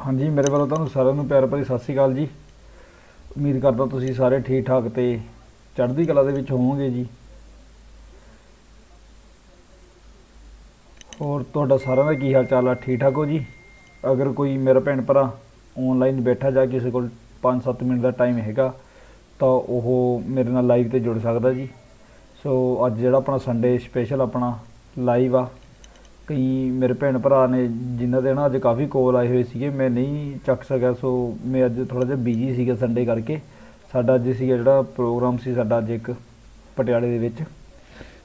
ਹਾਂਜੀ, ਮੇਰੇ ਵੱਲੋਂ ਤੁਹਾਨੂੰ ਸਾਰਿਆਂ ਨੂੰ ਪਿਆਰ ਭਰੀ ਸਤਿ ਸ੍ਰੀ ਅਕਾਲ ਜੀ। ਉਮੀਦ ਕਰਦਾ ਤੁਸੀਂ ਸਾਰੇ ਠੀਕ ਠਾਕ ਤੇ ਚੜ੍ਹਦੀ ਕਲਾ ਦੇ ਵਿੱਚ ਹੋਵੋਗੇ ਜੀ। ਹੋਰ ਤੁਹਾਡਾ ਸਾਰਿਆਂ ਦਾ ਕੀ ਹਾਲ ਚਾਲ ਆ? ਠੀਕ ਠਾਕ ਹੋ ਜੀ? ਅਗਰ ਕੋਈ ਮੇਰਾ ਭੈਣ ਭਰਾ ਆਨਲਾਈਨ ਬੈਠਾ ਜਾ ਕਿਸੇ ਕੋਲ 5-7 ਮਿੰਟ ਦਾ ਟਾਈਮ ਹੈਗਾ, ਤਾਂ ਉਹ ਮੇਰੇ ਨਾਲ ਲਾਈਵ ਤੇ ਜੁੜ ਸਕਦਾ ਜੀ। ਸੋ ਅੱਜ ਜਿਹੜਾ ਆਪਣਾ ਸੰਡੇ ਸਪੈਸ਼ਲ ਆਪਣਾ ਲਾਈਵ ਆ, ਕਈ ਮੇਰੇ ਭੈਣ ਭਰਾ ਨੇ ਜਿਨ੍ਹਾਂ ਦੇ ਨਾ ਅੱਜ ਕਾਫੀ ਕੋਲ ਆਏ ਹੋਏ ਸੀਗੇ, ਮੈਂ ਨਹੀਂ ਚੱਕ ਸਕਿਆ ਸੋ ਮੈਂ ਅੱਜ ਥੋੜਾ ਜਿਹਾ ਬਿਜ਼ੀ ਸੀਗਾ ਸੰਡੇ ਕਰਕੇ। ਸਾਡਾ ਅੱਜ ਸੀਗਾ ਜਿਹੜਾ ਪ੍ਰੋਗਰਾਮ ਸੀ, ਸਾਡਾ ਅੱਜ ਇੱਕ ਪਟਿਆਲੇ ਦੇ ਵਿੱਚ।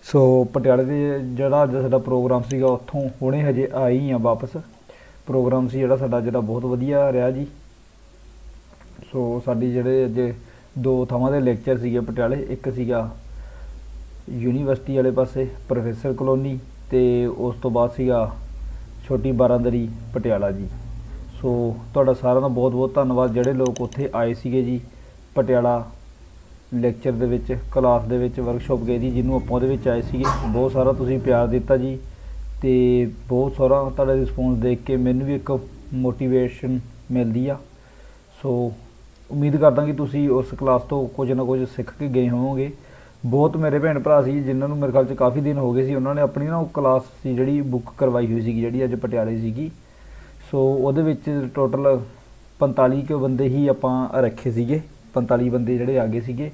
ਸੋ ਪਟਿਆਲੇ ਦੇ ਜਿਹੜਾ ਅੱਜ ਸਾਡਾ ਪ੍ਰੋਗਰਾਮ ਸੀਗਾ, ਉੱਥੋਂ ਹੁਣੇ ਹਜੇ ਆਈ ਆ ਵਾਪਸ। ਪ੍ਰੋਗਰਾਮ ਸੀ ਜਿਹੜਾ ਸਾਡਾ, ਜਿਹੜਾ ਬਹੁਤ ਵਧੀਆ ਰਿਹਾ ਜੀ। ਸੋ ਸਾਡੀ ਜਿਹੜੇ ਅੱਜ ਦੋ ਥਾਵਾਂ ਦੇ ਲੈਕਚਰ ਸੀਗੇ ਪਟਿਆਲੇ, ਇੱਕ ਸੀਗਾ ਯੂਨੀਵਰਸਿਟੀ ਵਾਲੇ ਪਾਸੇ, ਪ੍ਰੋਫੈਸਰ ਕਲੋਨੀ ਤੇ ਉਸ ਤੋਂ ਬਾਅਦ ਸੀਗਾ ਛੋਟੀ ਬਾਰਾਂਦਰੀ ਪਟਿਆਲਾ ਜੀ। ਸੋ ਤੁਹਾਡਾ ਸਾਰਿਆਂ ਦਾ ਬਹੁਤ ਬਹੁਤ ਧੰਨਵਾਦ, ਜਿਹੜੇ ਲੋਕ ਉੱਥੇ ਆਏ ਸੀਗੇ ਜੀ, ਪਟਿਆਲਾ ਲੈਕਚਰ ਦੇ ਵਿੱਚ ਕਲਾਸ ਦੇ ਵਿੱਚ ਵਰਕਸ਼ਾਪ ਗਏ ਸੀ, ਜਿਹਨੂੰ ਆਪਾਂ ਉਹਦੇ ਵਿੱਚ ਆਏ ਸੀਗੇ। ਬਹੁਤ ਸਾਰਾ ਤੁਸੀਂ ਪਿਆਰ ਦਿੱਤਾ ਜੀ ਤੇ ਬਹੁਤ ਸਾਰਾ ਤੁਹਾਡਾ ਰਿਸਪੌਂਸ ਦੇਖ ਕੇ ਮੈਨੂੰ ਵੀ ਇੱਕ ਮੋਟੀਵੇਸ਼ਨ ਮਿਲਦੀ ਆ। ਸੋ ਉਮੀਦ ਕਰਦਾ ਕਿ ਤੁਸੀਂ ਉਸ ਕਲਾਸ ਤੋਂ ਕੁਝ ਨਾ ਕੁਝ ਸਿੱਖ ਕੇ ਗਏ ਹੋਵੋਗੇ। ਬਹੁਤ ਮੇਰੇ ਭੈਣ ਭਰਾ ਸੀ, ਜਿਨ੍ਹਾਂ ਨੂੰ ਮੇਰੇ ਖਿਆਲ 'ਚ ਕਾਫੀ ਦਿਨ ਹੋ ਗਏ ਸੀ, ਉਹਨਾਂ ਨੇ ਆਪਣੀ ਨਾ ਉਹ ਕਲਾਸ ਸੀ ਜਿਹੜੀ ਬੁੱਕ ਕਰਵਾਈ ਹੋਈ ਸੀਗੀ, ਜਿਹੜੀ ਅੱਜ ਪਟਿਆਲੇ ਸੀਗੀ। ਸੋ ਉਹਦੇ ਵਿੱਚ ਟੋਟਲ 45 ਕੁ ਬੰਦੇ ਹੀ ਆਪਾਂ ਰੱਖੇ ਸੀਗੇ। 45 ਬੰਦੇ ਜਿਹੜੇ ਆ ਗਏ ਸੀਗੇ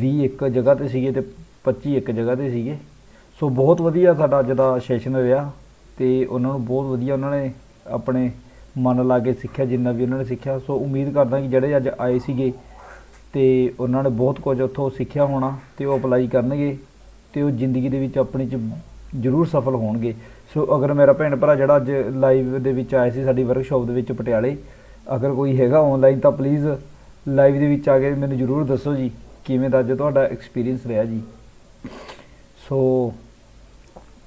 20 ਇੱਕ ਜਗ੍ਹਾ ਤੇ ਸੀਗੇ ਤੇ 25 ਇੱਕ ਜਗ੍ਹਾ ਤੇ ਸੀਗੇ। ਸੋ ਬਹੁਤ ਵਧੀਆ ਸਾਡਾ ਅੱਜ ਦਾ ਸੈਸ਼ਨ ਰਿਹਾ ਤੇ ਉਹਨਾਂ ਨੂੰ ਬਹੁਤ ਵਧੀਆ ਉਹਨਾਂ ਨੇ ਆਪਣੇ ਮਨ ਲਾ ਕੇ ਸਿੱਖਿਆ, ਜਿੰਨਾ ਵੀ ਉਹਨਾਂ ਨੇ ਸਿੱਖਿਆ। ਸੋ ਉਮੀਦ ਕਰਦਾ ਕਿ ਜਿਹੜੇ ਅੱਜ ਆਏ ਸੀਗੇ ਤੇ ਉਹਨਾਂ ਨੇ ਬਹੁਤ ਕੁਝ ਉੱਥੋਂ ਸਿੱਖਿਆ ਹੋਣਾ ਤੇ ਉਹ ਅਪਲਾਈ ਕਰਨਗੇ ਤੇ ਉਹ ਜ਼ਿੰਦਗੀ ਦੇ ਵਿੱਚ ਆਪਣੀ ਚ ਜ਼ਰੂਰ ਸਫਲ ਹੋਣਗੇ। ਸੋ ਅਗਰ ਮੇਰਾ ਭੈਣ ਭਰਾ ਜਿਹੜਾ ਅੱਜ ਲਾਈਵ ਦੇ ਵਿੱਚ ਆਇਆ ਸੀ, ਸਾਡੀ ਵਰਕਸ਼ਾਪ ਦੇ ਵਿੱਚ ਪਟਿਆਲੇ, ਅਗਰ ਕੋਈ ਹੈਗਾ ਆਨਲਾਈਨ ਤਾਂ ਪਲੀਜ਼ ਲਾਈਵ ਦੇ ਵਿੱਚ ਆ ਕੇ ਮੈਨੂੰ ਜ਼ਰੂਰ ਦੱਸੋ ਜੀ, ਕਿਵੇਂ ਦਾ ਅੱਜ ਤੁਹਾਡਾ ਐਕਸਪੀਰੀਅੰਸ ਰਿਹਾ ਜੀ? ਸੋ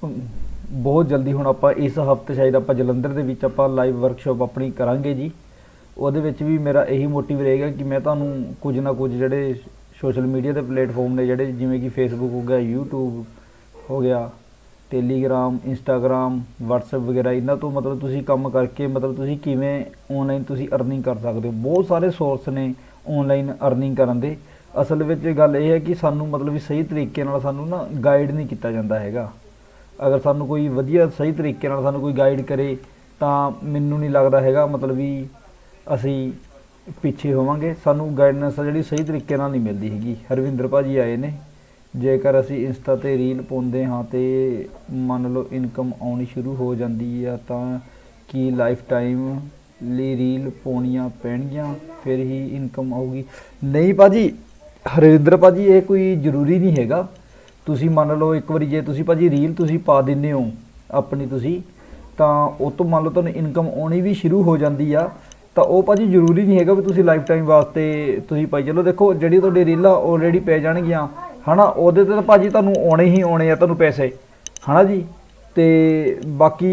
ਬਹੁਤ ਜਲਦੀ ਹੁਣ ਆਪਾਂ ਇਸ ਹਫ਼ਤੇ ਸ਼ਾਇਦ ਆਪਾਂ ਜਲੰਧਰ ਦੇ ਵਿੱਚ ਆਪਾਂ ਲਾਈਵ ਵਰਕਸ਼ਾਪ ਆਪਣੀ ਕਰਾਂਗੇ ਜੀ। ਉਹਦੇ ਵਿੱਚ ਵੀ ਮੇਰਾ ਇਹੀ ਮੋਟਿਵ ਰਹੇਗਾ ਕਿ ਮੈਂ ਤੁਹਾਨੂੰ ਕੁਝ ਨਾ ਕੁਝ ਜਿਹੜੇ ਸੋਸ਼ਲ ਮੀਡੀਆ ਦੇ ਪਲੇਟਫਾਰਮ ਨੇ ਜਿਹੜੇ ਜਿਵੇਂ ਕਿ ਫੇਸਬੁੱਕ ਹੋ ਗਿਆ, YouTube ਹੋ ਗਿਆ ਟੈਲੀਗ੍ਰਾਮ ਇੰਸਟਾਗ੍ਰਾਮ WhatsApp ਵਗੈਰਾ, ਇਹਨਾਂ ਤੋਂ ਮਤਲਬ ਤੁਸੀਂ ਕੰਮ ਕਰਕੇ ਮਤਲਬ ਤੁਸੀਂ ਕਿਵੇਂ ਆਨਲਾਈਨ ਤੁਸੀਂ ਅਰਨਿੰਗ ਕਰ ਸਕਦੇ ਹੋ। ਬਹੁਤ ਸਾਰੇ ਸੋਰਸ ਨੇ ਆਨਲਾਈਨ ਅਰਨਿੰਗ ਕਰਨ ਦੇ। ਅਸਲ ਵਿੱਚ ਗੱਲ ਇਹ ਹੈ ਕਿ ਸਾਨੂੰ ਮਤਲਬ ਵੀ ਸਹੀ ਤਰੀਕੇ ਨਾਲ ਸਾਨੂੰ ਨਾ ਗਾਈਡ ਨਹੀਂ ਕੀਤਾ ਜਾਂਦਾ ਹੈਗਾ। ਅਗਰ ਸਾਨੂੰ ਕੋਈ ਵਧੀਆ ਸਹੀ ਤਰੀਕੇ ਨਾਲ ਸਾਨੂੰ ਕੋਈ ਗਾਈਡ ਕਰੇ, ਤਾਂ ਮੈਨੂੰ ਨਹੀਂ ਲੱਗਦਾ ਹੈਗਾ ਮਤਲਬ ਵੀ ਅਸੀਂ ਪਿੱਛੇ ਹੋਵਾਂਗੇ। ਸਾਨੂੰ ਗਾਈਡਨੈਂਸ ਜਿਹੜੀ ਸਹੀ ਤਰੀਕੇ ਨਾਲ ਨਹੀਂ ਮਿਲਦੀ ਹੈਗੀ। ਹਰਵਿੰਦਰ ਭਾਜੀ ਆਏ ਨੇ। ਜੇਕਰ ਅਸੀਂ ਇੰਸਟਾ ਤੇ ਰੀਲ ਪਾਉਂਦੇ ਹਾਂ ਤੇ ਮੰਨ ਲਓ ਇਨਕਮ ਆਉਣੀ ਸ਼ੁਰੂ ਹੋ ਜਾਂਦੀ ਆ, ਤਾਂ ਕੀ ਲਾਈਫ ਟਾਈਮ ਲਈ ਰੀਲ ਪਾਉਣੀਆਂ ਪੈਣਗੀਆਂ, ਫਿਰ ਹੀ ਇਨਕਮ ਆਊਗੀ। ਨਹੀਂ ਭਾਜੀ, ਹਰਵਿੰਦਰ ਭਾਜੀ, ਇਹ ਕੋਈ ਜ਼ਰੂਰੀ ਨਹੀਂ ਹੈਗਾ। ਤੁਸੀਂ ਮੰਨ ਲਓ, ਇੱਕ ਵਾਰੀ ਜੇ ਤੁਸੀਂ ਭਾਜੀ ਰੀਲ ਤੁਸੀਂ ਪਾ ਦਿੰਦੇ ਹੋ, ਆਪਣੀ ਤੁਸੀਂ, ਤਾਂ ਉਹ ਤੋਂ ਮੰਨ ਲਓ ਤੁਹਾਨੂੰ ਇਨਕਮ ਆਉਣੀ ਵੀ ਸ਼ੁਰੂ ਹੋ ਜਾਂਦੀ ਆ। ਤਾਂ ਉਹ ਭਾਜੀ ਜ਼ਰੂਰੀ ਨਹੀਂ ਹੈਗਾ ਵੀ ਤੁਸੀਂ ਲਾਈਫ ਟਾਈਮ ਵਾਸਤੇ ਤੁਸੀਂ ਪਾਈ। ਚਲੋ ਦੇਖੋ ਜਿਹੜੀ ਤੁਹਾਡੀ ਰੀਲਾਂ ਆਲਰੇਡੀ ਪੈ ਜਾਣਗੀਆਂ, ਹਨਾ, ਉਹਦੇ ਤੇ ਤਾਂ ਭਾਜੀ ਤੁਹਾਨੂੰ ਆਉਣੇ ਹੀ ਆਉਣੇ ਆ ਤੁਹਾਨੂੰ ਪੈਸੇ, ਹਨਾ ਜੀ? ਤੇ ਬਾਕੀ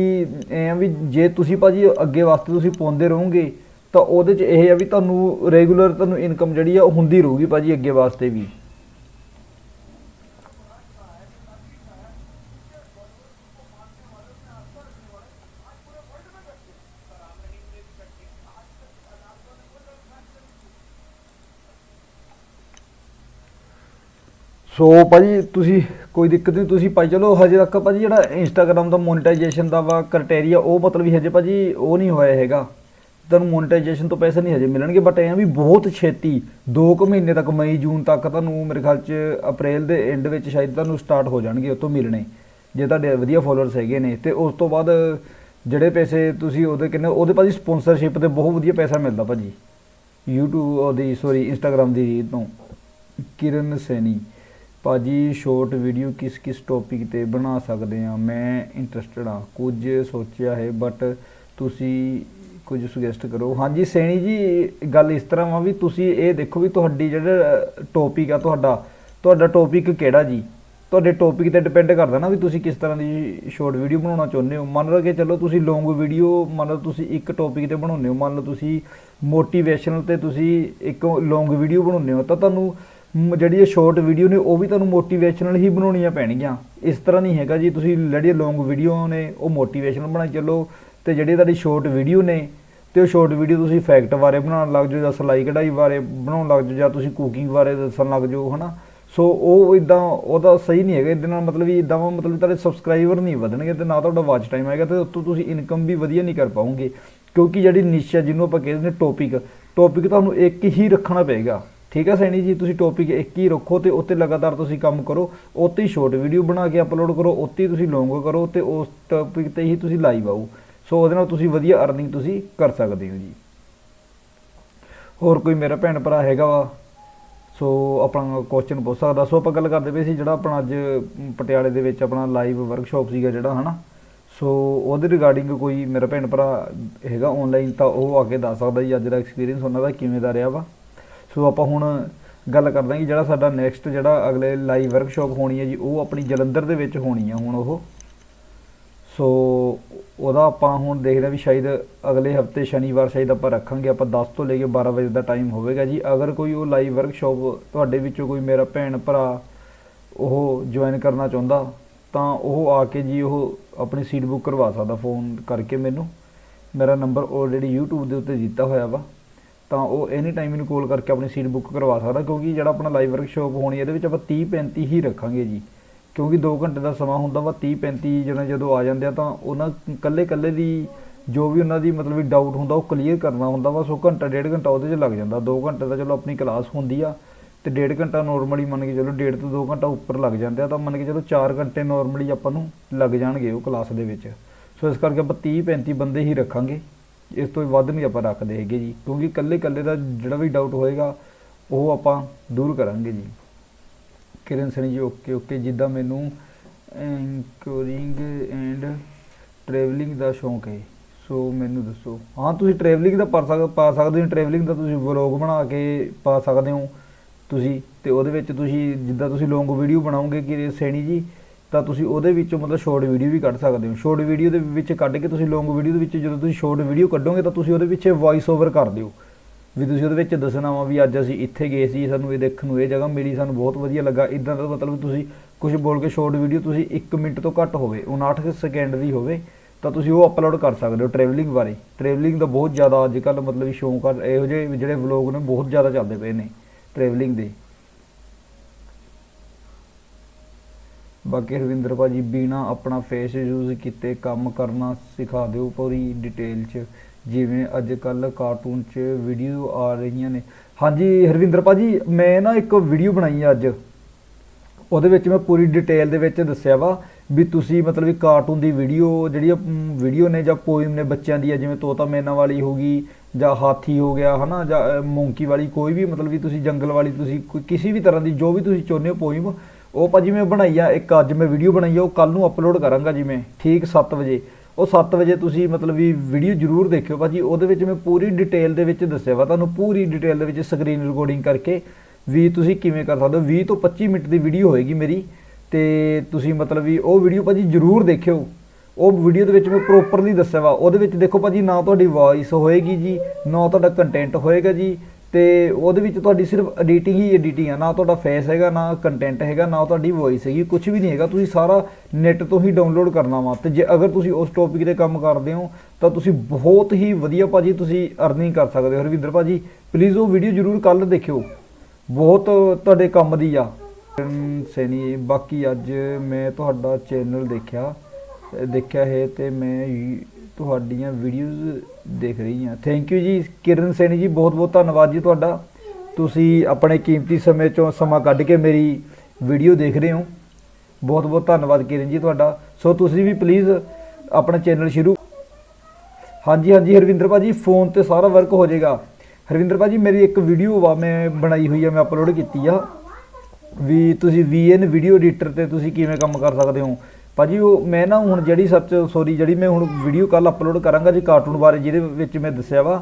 ਇਹ ਆ ਵੀ ਜੇ ਤੁਸੀਂ ਭਾਜੀ ਅੱਗੇ ਵਾਸਤੇ ਤੁਸੀਂ ਪਾਉਂਦੇ ਰਹੋਗੇ, ਤਾਂ ਉਹਦੇ ਚ ਇਹ ਆ ਵੀ ਤੁਹਾਨੂੰ ਰੈਗੂਲਰ ਤੁਹਾਨੂੰ ਇਨਕਮ ਜਿਹੜੀ ਆ ਉਹ ਹੁੰਦੀ ਰਹੂਗੀ ਭਾਜੀ ਅੱਗੇ ਵਾਸਤੇ ਵੀ। ਸੋ ਭਾਜੀ, ਤੁਸੀਂ ਕੋਈ ਦਿੱਕਤ ਨਹੀਂ, ਤੁਸੀਂ ਭਾਈ ਚਲੋ ਹਜੇ ਤੱਕ ਭਾਜੀ ਜਿਹੜਾ ਇੰਸਟਾਗ੍ਰam ਦਾ ਮੋਨੇਟਾਈਜੇਸ਼ਨ ਦਾ ਵਾ ਕ੍ਰਾਈਟੇਰੀਆ ਉਹ ਮਤਲਬ ਵੀ ਹਜੇ ਭਾਜੀ ਉਹ ਨਹੀਂ ਹੋਇਆ ਹੈਗਾ। ਤੁਹਾਨੂੰ ਮੋਨੇਟਾਈਜੇਸ਼ਨ ਤੋਂ ਪੈਸੇ ਨਹੀਂ ਹਜੇ ਮਿਲਣਗੇ ਬਟ ਐਂ ਵੀ ਬਹੁਤ ਛੇਤੀ 2 ਕੁ ਮਹੀਨੇ ਤੱਕ, ਮਈ, ਜੂਨ ਤੱਕ ਤੁਹਾਨੂੰ ਮੇਰੇ ਖਿਆਲ ਚ ਅਪ੍ਰੈਲ ਦੇ ਐਂਡ ਵਿੱਚ ਸ਼ਾਇਦ ਤੁਹਾਨੂੰ ਸਟਾਰਟ ਹੋ ਜਾਣਗੇ ਉਹ ਤੋਂ ਮਿਲਣੇ। ਜੇ ਤੁਹਾਡੇ ਵਧੀਆ ਫਾਲੋਅਰਸ ਹੈਗੇ ਨੇ, ਤੇ ਉਸ ਤੋਂ ਬਾਅਦ ਜਿਹੜੇ ਪੈਸੇ ਤੁਸੀਂ ਉਹਦੇ ਕਿੰਨੇ, ਉਹਦੇ ਭਾਜੀ ਸਪਾਂਸਰਸ਼ਿਪ ਤੇ ਬਹੁਤ ਵਧੀਆ ਪੈਸਾ ਮਿਲਦਾ ਭਾਜੀ। YouTube, ਉਹਦੀ ਸੌਰੀ Instagram ਦੀ ਤੋਂ ਕਿਰਨ ਸੈਣੀ। ਭਾਜੀ ਸ਼ਾਰਟ ਵੀਡੀਓ ਕਿਸ ਕਿਸ ਟੌਪਿਕ ਤੇ ਬਣਾ ਸਕਦੇ ਆ ਮੈਂ ਇੰਟਰਸਟਡ ਆ ਕੁਝ ਸੋਚਿਆ ਹੈ ਬਟ ਤੁਸੀਂ ਕੁਝ ਸੁਜੈਸਟ ਕਰੋ। ਹਾਂਜੀ, ਸੈਣੀ ਜੀ, ਗੱਲ ਇਸ ਤਰ੍ਹਾਂ ਵਾ ਵੀ ਤੁਸੀਂ ਇਹ ਦੇਖੋ ਵੀ ਤੁਹਾਡੀ ਜਿਹੜਾ ਟੌਪਿਕ ਆ, ਤੁਹਾਡਾ ਤੁਹਾਡਾ ਟੌਪਿਕ ਕਿਹੜਾ ਜੀ? ਤੁਹਾਡੇ ਟੌਪਿਕ ਤੇ ਡਿਪੈਂਡ ਕਰਦਾ ਨਾ ਵੀ ਤੁਸੀਂ ਕਿਸ ਤਰ੍ਹਾਂ ਦੀ ਸ਼ਾਰਟ ਵੀਡੀਓ ਬਣਾਉਣਾ ਚਾਹੁੰਦੇ ਹੋ। ਮੰਨ ਲਓ ਕਿ ਚਲੋ ਤੁਸੀਂ ਲੌਂਗ ਵੀਡੀਓ ਮੰਨ ਲਓ ਤੁਸੀਂ ਇੱਕ ਟੌਪਿਕ ਤੇ ਬਣਾਉਂਦੇ ਹੋ। ਮੰਨ ਲਓ ਤੁਸੀਂ ਮੋਟੀਵੇਸ਼ਨਲ ਤੇ ਤੁਸੀਂ ਇੱਕ ਲੌਂਗ ਵੀਡੀਓ ਬਣਾਉਂਦੇ ਹੋ। ਤਾਂ ਤੁਹਾਨੂੰ ਜਿਹੜੀ ਇਹ ਸ਼ਾਰਟ ਵੀਡੀਓ ਨੇ, ਉਹ ਵੀ ਤੁਹਾਨੂੰ ਮੋਟੀਵੇਸ਼ਨਲ ਹੀ ਬਣਾਉਣੀਆਂ ਪੈਣਗੀਆਂ। ਇਸ ਤਰ੍ਹਾਂ ਨਹੀਂ ਹੈਗਾ ਜੀ, ਤੁਸੀਂ ਜਿਹੜੀ ਲੌਂਗ ਵੀਡੀਓ ਨੇ, ਉਹ ਮੋਟੀਵੇਸ਼ਨਲ ਬਣਾਈ ਚੱਲੋ ਤੇ ਜਿਹੜੀ ਤੁਹਾਡੀ ਸ਼ਾਰਟ ਵੀਡੀਓ ਨੇ, ਤੇ ਉਹ ਸ਼ਾਰਟ ਵੀਡੀਓ ਤੁਸੀਂ ਫੈਕਟ ਬਾਰੇ ਬਣਾਉਣ ਲੱਗ ਜਾਓ ਜਾਂ ਸਿਲਾਈ ਕਢਾਈ ਬਾਰੇ ਬਣਾਉਣ ਲੱਗ ਜਾਓ ਜਾਂ ਤੁਸੀਂ ਕੁਕਿੰਗ ਬਾਰੇ ਦੱਸਣ ਲੱਗ ਜਾਓ, ਹਨਾ? ਸੋ ਉਹ ਇਦਾਂ ਉਹਦਾ ਸਹੀ ਨਹੀਂ ਹੈਗਾ, ਇਹਦੇ ਨਾਲ ਮਤਲਬ ਵੀ ਇਦਾਂ ਮਤਲਬ ਤੁਹਾਡੇ ਸਬਸਕ੍ਰਾਈਬਰ ਨਹੀਂ ਵਧਣਗੇ ਤੇ ਨਾ ਤੁਹਾਡਾ ਵਾਚ ਟਾਈਮ ਆਏਗਾ ਤੇ ਉੱਤੋਂ ਤੁਸੀਂ ਇਨਕਮ ਵੀ ਵਧੀਆ ਨਹੀਂ ਕਰ ਪਾਓਗੇ। ਕਿਉਂਕਿ ਜਿਹੜੀ ਨਿਸ਼ ਜਿਹਨੂੰ ਆਪਾਂ ਕਹਿੰਦੇ ਨੇ ਟੌਪਿਕ ਟੌਪਿਕ ਤੁਹਾਨੂੰ ਇੱਕ ਹੀ ਰੱਖਣਾ ਪਏਗਾ। ਠੀਕ ਹੈ ਸੈਣੀ ਜੀ, ਤੁਸੀਂ ਟੌਪਿਕ ਇੱਕ ਹੀ ਰੱਖੋ ਤੇ ਉੱਤੇ ਲਗਾਤਾਰ ਤੁਸੀਂ ਕੰਮ ਕਰੋ ਉੱਤੇ ਹੀ ਸ਼ਾਰਟ ਵੀਡੀਓ ਬਣਾ ਕੇ ਅਪਲੋਡ ਕਰੋ ਉੱਤੇ ਹੀ ਤੁਸੀਂ ਲੌਂਗ ਕਰੋ ਤੇ ਉਸ ਟੌਪਿਕ ਤੇ ਹੀ ਤੁਸੀਂ ਲਾਈਵ ਆਓ। ਸੋ ਉਹਦੇ ਨਾਲ ਤੁਸੀਂ ਵਧੀਆ ਅਰਨਿੰਗ ਤੁਸੀਂ ਕਰ ਸਕਦੇ ਹੋ ਜੀ। ਹੋਰ ਕੋਈ ਮੇਰਾ ਭੈਣ ਭਰਾ ਹੈਗਾ ਵਾ? ਸੋ ਆਪਣਾ ਕੁਐਸਚਨ ਪੁੱਛ ਸਕਦਾ। ਸੋ ਆਪਾਂ ਗੱਲ ਕਰਦੇ ਪਏ ਸੀ ਜਿਹੜਾ ਆਪਣਾ ਅੱਜ ਪਟਿਆਲੇ ਦੇ ਵਿੱਚ ਆਪਣਾ ਲਾਈਵ ਵਰਕਸ਼ਾਪ ਸੀਗਾ ਜਿਹੜਾ, ਹਨਾ? ਸੋ ਉਹਦੇ ਰਿਗਾਰਡਿੰਗ ਕੋਈ ਮੇਰਾ ਭੈਣ ਭਰਾ ਹੈਗਾ ਆਨਲਾਈਨ ਤਾਂ ਉਹ ਆ ਕੇ ਦੱਸ ਸਕਦਾ ਜੀ, ਅੱਜ ਦਾ ਐਕਸਪੀਰੀਅੰਸ ਉਹਨਾਂ ਦਾ ਕਿਵੇਂ ਦਾ ਰਿਹਾ ਵਾ? ਸੋ ਆਪਾਂ ਹੁਣ ਗੱਲ ਕਰਦੇ ਹਾਂ ਕਿ ਜਿਹੜਾ ਸਾਡਾ ਨੈਕਸਟ ਜਿਹੜਾ ਅਗਲੇ ਲਾਈਵ ਵਰਕਸ਼ਾਪ ਹੋਣੀ ਹੈ ਜੀ, ਉਹ ਆਪਣੀ ਜਲੰਧਰ ਦੇ ਵਿੱਚ ਹੋਣੀ ਹੈ ਹੁਣ ਉਹ। ਸੋ ਉਹਦਾ ਆਪਾਂ ਹੁਣ ਦੇਖਦੇ ਹਾਂ ਵੀ ਸ਼ਾਇਦ ਅਗਲੇ ਹਫ਼ਤੇ ਸ਼ਨੀਵਾਰ ਸ਼ਾਇਦ ਆਪਾਂ ਰੱਖਾਂਗੇ, ਆਪਾਂ 10 ਤੋਂ ਲੈ ਕੇ 12 ਵਜੇ ਦਾ ਟਾਈਮ ਹੋਵੇਗਾ ਜੀ। ਅਗਰ ਕੋਈ ਉਹ ਲਾਈਵ ਵਰਕਸ਼ਾਪ ਤੁਹਾਡੇ ਵਿੱਚੋਂ ਕੋਈ ਮੇਰਾ ਭੈਣ ਭਰਾ ਉਹ ਜੁਆਇਨ ਕਰਨਾ ਚਾਹੁੰਦਾ, ਤਾਂ ਉਹ ਆ ਕੇ ਜੀ ਉਹ ਆਪਣੀ ਸੀਟ ਬੁੱਕ ਕਰਵਾ ਸਕਦਾ ਫੋਨ ਕਰਕੇ ਮੈਨੂੰ। ਮੇਰਾ ਨੰਬਰ ਆਲਰੇਡੀ YouTube ਦੇ ਉੱਤੇ ਦਿੱਤਾ ਹੋਇਆ ਵਾ। ਤਾਂ ਉਹ ਐਨੀ ਟਾਈਮ ਮੈਨੂੰ ਕਾਲ ਕਰਕੇ ਆਪਣੀ ਸੀਟ ਬੁੱਕ ਕਰਵਾ ਸਕਦਾ, ਕਿਉਂਕਿ ਜਿਹੜਾ ਆਪਣਾ ਲਾਈਵ ਵਰਕਸ਼ਾਪ ਹੋਣੀ, ਇਹਦੇ ਵਿੱਚ ਆਪਾਂ 30 35 ਹੀ ਰੱਖਾਂਗੇ ਜੀ। ਕਿਉਂਕਿ 2 ਘੰਟੇ ਦਾ ਸਮਾਂ ਹੁੰਦਾ ਵਾ 30 35 ਜਣੇ ਜਦੋਂ ਆ ਜਾਂਦੇ ਆ, ਤਾਂ ਉਹਨਾਂ ਕੱਲੇ ਕੱਲੇ ਦੀ ਜੋ ਵੀ ਉਹਨਾਂ ਦੀ ਮਤਲਬ ਵੀ ਡਾਊਟ ਹੁੰਦਾ, ਉਹ ਕਲੀਅਰ ਕਰਨਾ ਹੁੰਦਾ ਵਾ। ਸੋ ਘੰਟਾ, ਡੇਢ ਘੰਟਾ ਉਹਦੇ 'ਚ ਲੱਗ ਜਾਂਦਾ। 2 ਘੰਟੇ ਦਾ ਚਲੋ ਆਪਣੀ ਕਲਾਸ ਹੁੰਦੀ ਆ, ਤੇ ਡੇਢ ਘੰਟਾ ਨਾਰਮਲੀ ਮੰਨ ਕੇ ਚਲੋ ਡੇਢ ਤੋਂ 2 ਘੰਟਾ ਉੱਪਰ ਲੱਗ ਜਾਂਦੇ ਆ, ਤਾਂ ਮੰਨ ਕੇ ਚਲੋ 4 ਘੰਟੇ ਨਾਰਮਲੀ ਆਪਾਂ ਨੂੰ ਲੱਗ ਜਾਣਗੇ ਉਹ ਕਲਾਸ ਦੇ ਵਿੱਚ। ਸੋ ਇਸ ਕਰਕੇ ਆਪਾਂ 30 35 ਬੰਦੇ ਹੀ ਰੱਖਾਂਗੇ। ਇਸ ਤੋਂ ਵੱਧ ਨਹੀਂ ਆਪਾਂ ਰੱਖਦੇ ਹੈਗੇ ਜੀ, ਕਿਉਂਕਿ ਇਕੱਲੇ ਇਕੱਲੇ ਦਾ ਜਿਹੜਾ ਵੀ ਡਾਊਟ ਹੋਏਗਾ, ਉਹ ਆਪਾਂ ਦੂਰ ਕਰਾਂਗੇ ਜੀ। ਕਿਰਨ ਸਣੀ ਜੀ ਓਕੇ ਓਕੇ ਜਿੱਦਾਂ ਮੈਨੂੰ ਐਂਕਰਿੰਗ ਐਂਡ ਟਰੈਵਲਿੰਗ ਦਾ ਸ਼ੌਂਕ ਹੈ, ਸੋ ਮੈਨੂੰ ਦੱਸੋ। ਹਾਂ, ਤੁਸੀਂ ਟਰੈਵਲਿੰਗ ਦਾ ਪਾ ਸਕ, ਪਾ ਸਕਦੇ ਹੋ ਟਰੈਵਲਿੰਗ ਦਾ ਤੁਸੀਂ ਵਲੌਗ ਬਣਾ ਕੇ ਪਾ ਸਕਦੇ ਹੋ ਤੁਸੀਂ, ਤੇ ਉਹਦੇ ਵਿੱਚ ਤੁਸੀਂ, ਜਿੱਦਾਂ ਤੁਸੀਂ ਲੌਂਗ ਵੀਡੀਓ ਬਣਾਓਗੇ ਕਿ ਸੈਣੀ ਜੀ ਤਾਂ ਤੁਸੀਂ ਉਹਦੇ ਵਿੱਚੋਂ ਮਤਲਬ ਸ਼ਾਰਟ ਵੀਡੀਓ ਵੀ ਕੱਢ ਸਕਦੇ ਹੋ। ਸ਼ਾਰਟ ਵੀਡੀਓ ਦੇ ਵਿੱਚ ਕੱਢ ਕੇ ਤੁਸੀਂ ਲੌਂਗ ਵੀਡੀਓ ਦੇ ਵਿੱਚ ਜਦੋਂ ਤੁਸੀਂ ਸ਼ਾਰਟ ਵੀਡੀਓ ਕੱਢੋਗੇ ਤਾਂ ਤੁਸੀਂ ਉਹਦੇ ਵਿੱਚ ਵੌਇਸ ਓਵਰ ਕਰ ਦਿਓ। ਵੀ ਤੁਸੀਂ ਉਹਦੇ ਵਿੱਚ ਦੱਸਣਾ ਵਾ ਵੀ ਅੱਜ ਅਸੀਂ ਇੱਥੇ ਗਏ ਸੀ, ਸਾਨੂੰ ਇਹ ਦੇਖਣ ਨੂੰ ਇਹ ਜਗ੍ਹਾ ਮਿਲੀ, ਸਾਨੂੰ ਬਹੁਤ ਵਧੀਆ ਲੱਗਾ। ਇਦਾਂ ਦਾ ਮਤਲਬ ਤੁਸੀਂ ਕੁਝ ਬੋਲ ਕੇ ਸ਼ਾਰਟ ਵੀਡੀਓ ਤੁਸੀਂ 1 ਮਿੰਟ ਤੋਂ ਘੱਟ ਹੋਵੇ 59 ਸੈਕਿੰਡ ਦੀ ਹੋਵੇ, ਤਾਂ ਤੁਸੀਂ ਉਹ ਅਪਲੋਡ ਕਰ ਸਕਦੇ ਹੋ ਟਰੈਵਲਿੰਗ ਬਾਰੇ। ਟਰੈਵਲਿੰਗ ਦਾ ਬਹੁਤ ਜ਼ਿਆਦਾ ਅੱਜ ਕੱਲ੍ਹ ਮਤਲਬ ਵੀ ਸ਼ੌਂਕ ਆ, ਇਹੋ ਜਿਹੇ ਜਿਹੜੇ ਵਲੌਗ ਨੇ ਬਹੁਤ ਜ਼ਿਆਦਾ ਚੱਲਦੇ ਪਏ ਨੇ ਟਰੈਵਲਿੰਗ ਦੇ। ਬਾਕੀ ਰਵਿੰਦਰ ਭਾਜੀ, ਬਿਨਾ ਆਪਣਾ ਫੇਸ ਯੂਜ਼ ਕੀਤੇ ਕੰਮ ਕਰਨਾ ਸਿਖਾ ਦਿਓ ਪੂਰੀ ਡਿਟੇਲ 'ਚ। ਜਿਵੇਂ ਅੱਜ ਕੱਲ ਕਾਰਟੂਨ 'ਚ ਵੀਡੀਓ ਆ ਰਹੀਆਂ ਨੇ। ਹਾਂਜੀ, ਹਰਵਿੰਦਰ ਭਾਜੀ, ਮੈਂ ਨਾ ਇੱਕ ਵੀਡੀਓ ਬਣਾਈ ਆ ਅੱਜ। ਉਹਦੇ ਵਿੱਚ ਮੈਂ ਪੂਰੀ ਡਿਟੇਲ ਦੇ ਵਿੱਚ ਦੱਸਿਆ ਵਾ ਵੀ ਤੁਸੀਂ ਮਤਲਬ ਵੀ ਕਾਰਟੂਨ ਦੀ ਵੀਡੀਓ ਜਿਹੜੀ ਵੀਡੀਓ ਨੇ ਜਾਂ ਪੋਇਮ ਨੇ ਬੱਚਿਆਂ ਦੀ ਆ, ਜਿਵੇਂ ਤੋਤਾ ਮੈਨਾ ਵਾਲੀ ਹੋ ਗਈ ਜਾਂ ਹਾਥੀ ਹੋ ਗਿਆ, ਹਨਾ, ਜਾਂ ਮੌਂਕੀ ਵਾਲੀ, ਕੋਈ ਵੀ ਮਤਲਬ ਵੀ ਤੁਸੀਂ ਜੰਗਲ ਵਾਲੀ, ਤੁਸੀਂ ਕੋਈ, ਕਿਸੇ ਵੀ ਤਰ੍ਹਾਂ ਦੀ ਜੋ ਵੀ ਤੁਸੀਂ ਚਾਹੁੰਦੇ ਹੋ ਪੋਇਮ ਉਹ ਭਾਜੀ ਮੈਂ ਬਣਾਈ ਆ, ਇੱਕ ਅੱਜ ਮੈਂ ਵੀਡੀਓ ਬਣਾਈ ਆ, ਉਹ ਕੱਲ ਨੂੰ ਅਪਲੋਡ ਕਰਾਂਗਾ ਜਿਵੇਂ ਠੀਕ 7 ਵਜੇ। ਉਹ 7 ਵਜੇ ਤੁਸੀਂ ਮਤਲਬ ਵੀ ਵੀਡੀਓ ਜ਼ਰੂਰ ਦੇਖਿਓ ਭਾਜੀ ਉਹਦੇ ਵਿੱਚ ਮੈਂ ਪੂਰੀ ਡਿਟੇਲ ਦੇ ਵਿੱਚ ਦੱਸਿਆ ਵਾ, ਤੁਹਾਨੂੰ ਪੂਰੀ ਡਿਟੇਲ ਦੇ ਵਿੱਚ ਸਕਰੀਨ ਰਿਕਾਰਡਿੰਗ ਕਰਕੇ ਵੀ ਤੁਸੀਂ ਕਿਵੇਂ ਕਰ ਸਕਦੇ ਹੋ। 20 ਤੋਂ 25 ਮਿੰਟ ਦੀ ਵੀਡੀਓ ਹੋਏਗੀ ਮੇਰੀ, ਤੇ ਤੁਸੀਂ ਮਤਲਬ ਵੀ ਉਹ ਵੀਡੀਓ ਭਾਜੀ ਜ਼ਰੂਰ ਦੇਖਿਓ। ਉਹ ਵੀਡੀਓ ਦੇ ਵਿੱਚ ਮੈਂ ਪ੍ਰੋਪਰਲੀ ਦੱਸਿਆ ਵਾ, ਉਹਦੇ ਵਿੱਚ ਦੇਖੋ ਭਾਜੀ ਨਾ ਤੁਹਾਡੀ ਵਾਇਸ ਹੋਏਗੀ ਜੀ, ਨਾ ਤੁਹਾਡਾ ਕੰਟੈਂਟ ਹੋਏਗਾ ਜੀ ਤੇ ਉਹਦੇ ਵਿੱਚ ਤੁਹਾਡੀ ਸਿਰਫ ਐਡੀਟਿੰਗ ਹੀ ਐਡੀਟਿੰਗ ਆ, ਨਾ ਤੁਹਾਡਾ ਫੇਸ ਹੈਗਾ, ਨਾ ਕੰਟੈਂਟ ਹੈਗਾ, ਨਾ ਤੁਹਾਡੀ ਵੌਇਸ ਹੈਗੀ ਕੁਝ ਵੀ ਨਹੀਂ ਹੈਗਾ। ਤੁਸੀਂ ਸਾਰਾ ਨੈਟ ਤੋਂ ਹੀ ਡਾਊਨਲੋਡ ਕਰਨਾ ਵਾ। ਤੇ ਜੇ ਅਗਰ ਤੁਸੀਂ ਉਸ ਟੌਪਿਕ ਤੇ ਕੰਮ ਕਰਦੇ ਹੋ, ਤਾਂ ਤੁਸੀਂ ਬਹੁਤ ਹੀ ਵਧੀਆ ਭਾਜੀ ਤੁਸੀਂ ਅਰਨਿੰਗ ਕਰ ਸਕਦੇ ਹੋ। ਹਰਵਿੰਦਰ ਭਾਜੀ ਪਲੀਜ਼ ਉਹ ਵੀਡੀਓ ਜ਼ਰੂਰ ਕੱਲ ਦੇਖਿਓ। ਬਹੁਤ ਤੁਹਾਡੇ ਕੰਮ ਦੀ ਆ। ਸੈਨੀ ਬਾਕੀ ਅੱਜ ਮੈਂ ਤੁਹਾਡਾ ਚੈਨਲ ਦੇਖਿਆ ਦੇਖਿਆ ਹੈ ਤੇ ਮੈਂ ਤੁਹਾਡੀਆਂ ਵੀਡੀਓਜ਼ ਦੇਖ ਰਹੀ ਹਾਂ। ਥੈਂਕ ਯੂ ਜੀ, ਕਿਰਨ ਸੈਣੀ ਜੀ, ਬਹੁਤ ਬਹੁਤ ਧੰਨਵਾਦ ਜੀ ਤੁਹਾਡਾ। ਤੁਸੀਂ ਆਪਣੇ ਕੀਮਤੀ ਸਮੇਂ ਚੋਂ ਸਮਾਂ ਕੱਢ ਕੇ ਮੇਰੀ ਵੀਡੀਓ ਦੇਖ ਰਹੇ ਹੋ। ਬਹੁਤ ਬਹੁਤ ਧੰਨਵਾਦ ਕਿਰਨ ਜੀ ਤੁਹਾਡਾ। ਸੋ ਤੁਸੀਂ ਵੀ ਪਲੀਜ਼ ਆਪਣਾ ਚੈਨਲ ਸ਼ੁਰੂ ਹਾਂਜੀ ਹਾਂਜੀ, ਹਰਵਿੰਦਰ ਭਾਜੀ ਫੋਨ ਤੇ ਸਾਰਾ ਵਰਕ ਹੋ ਜਾਏਗਾ। ਹਰਵਿੰਦਰ ਭਾਜੀ ਮੇਰੀ ਇੱਕ ਵੀਡੀਓ ਵਾ, ਮੈਂ ਬਣਾਈ ਹੋਈ ਆ, ਮੈਂ ਅਪਲੋਡ ਕੀਤੀ ਆ। ਵੀ ਤੁਸੀਂ VN ਵੀਡੀਓ ਐਡੀਟਰ ਤੇ ਤੁਸੀਂ ਕਿਵੇਂ ਕੰਮ ਕਰ ਸਕਦੇ ਹੋ? ਭਾਜੀ, ਉਹ ਮੈਂ ਨਾ ਹੁਣ ਜਿਹੜੀ ਸੱਚ ਸੋਰੀ ਜਿਹੜੀ ਮੈਂ ਹੁਣ ਵੀਡੀਓ ਕੱਲ ਅਪਲੋਡ ਕਰਾਂਗਾ ਜੀ ਕਾਰਟੂਨ ਬਾਰੇ, ਜਿਹਦੇ ਵਿੱਚ ਮੈਂ ਦੱਸਿਆ ਵਾ,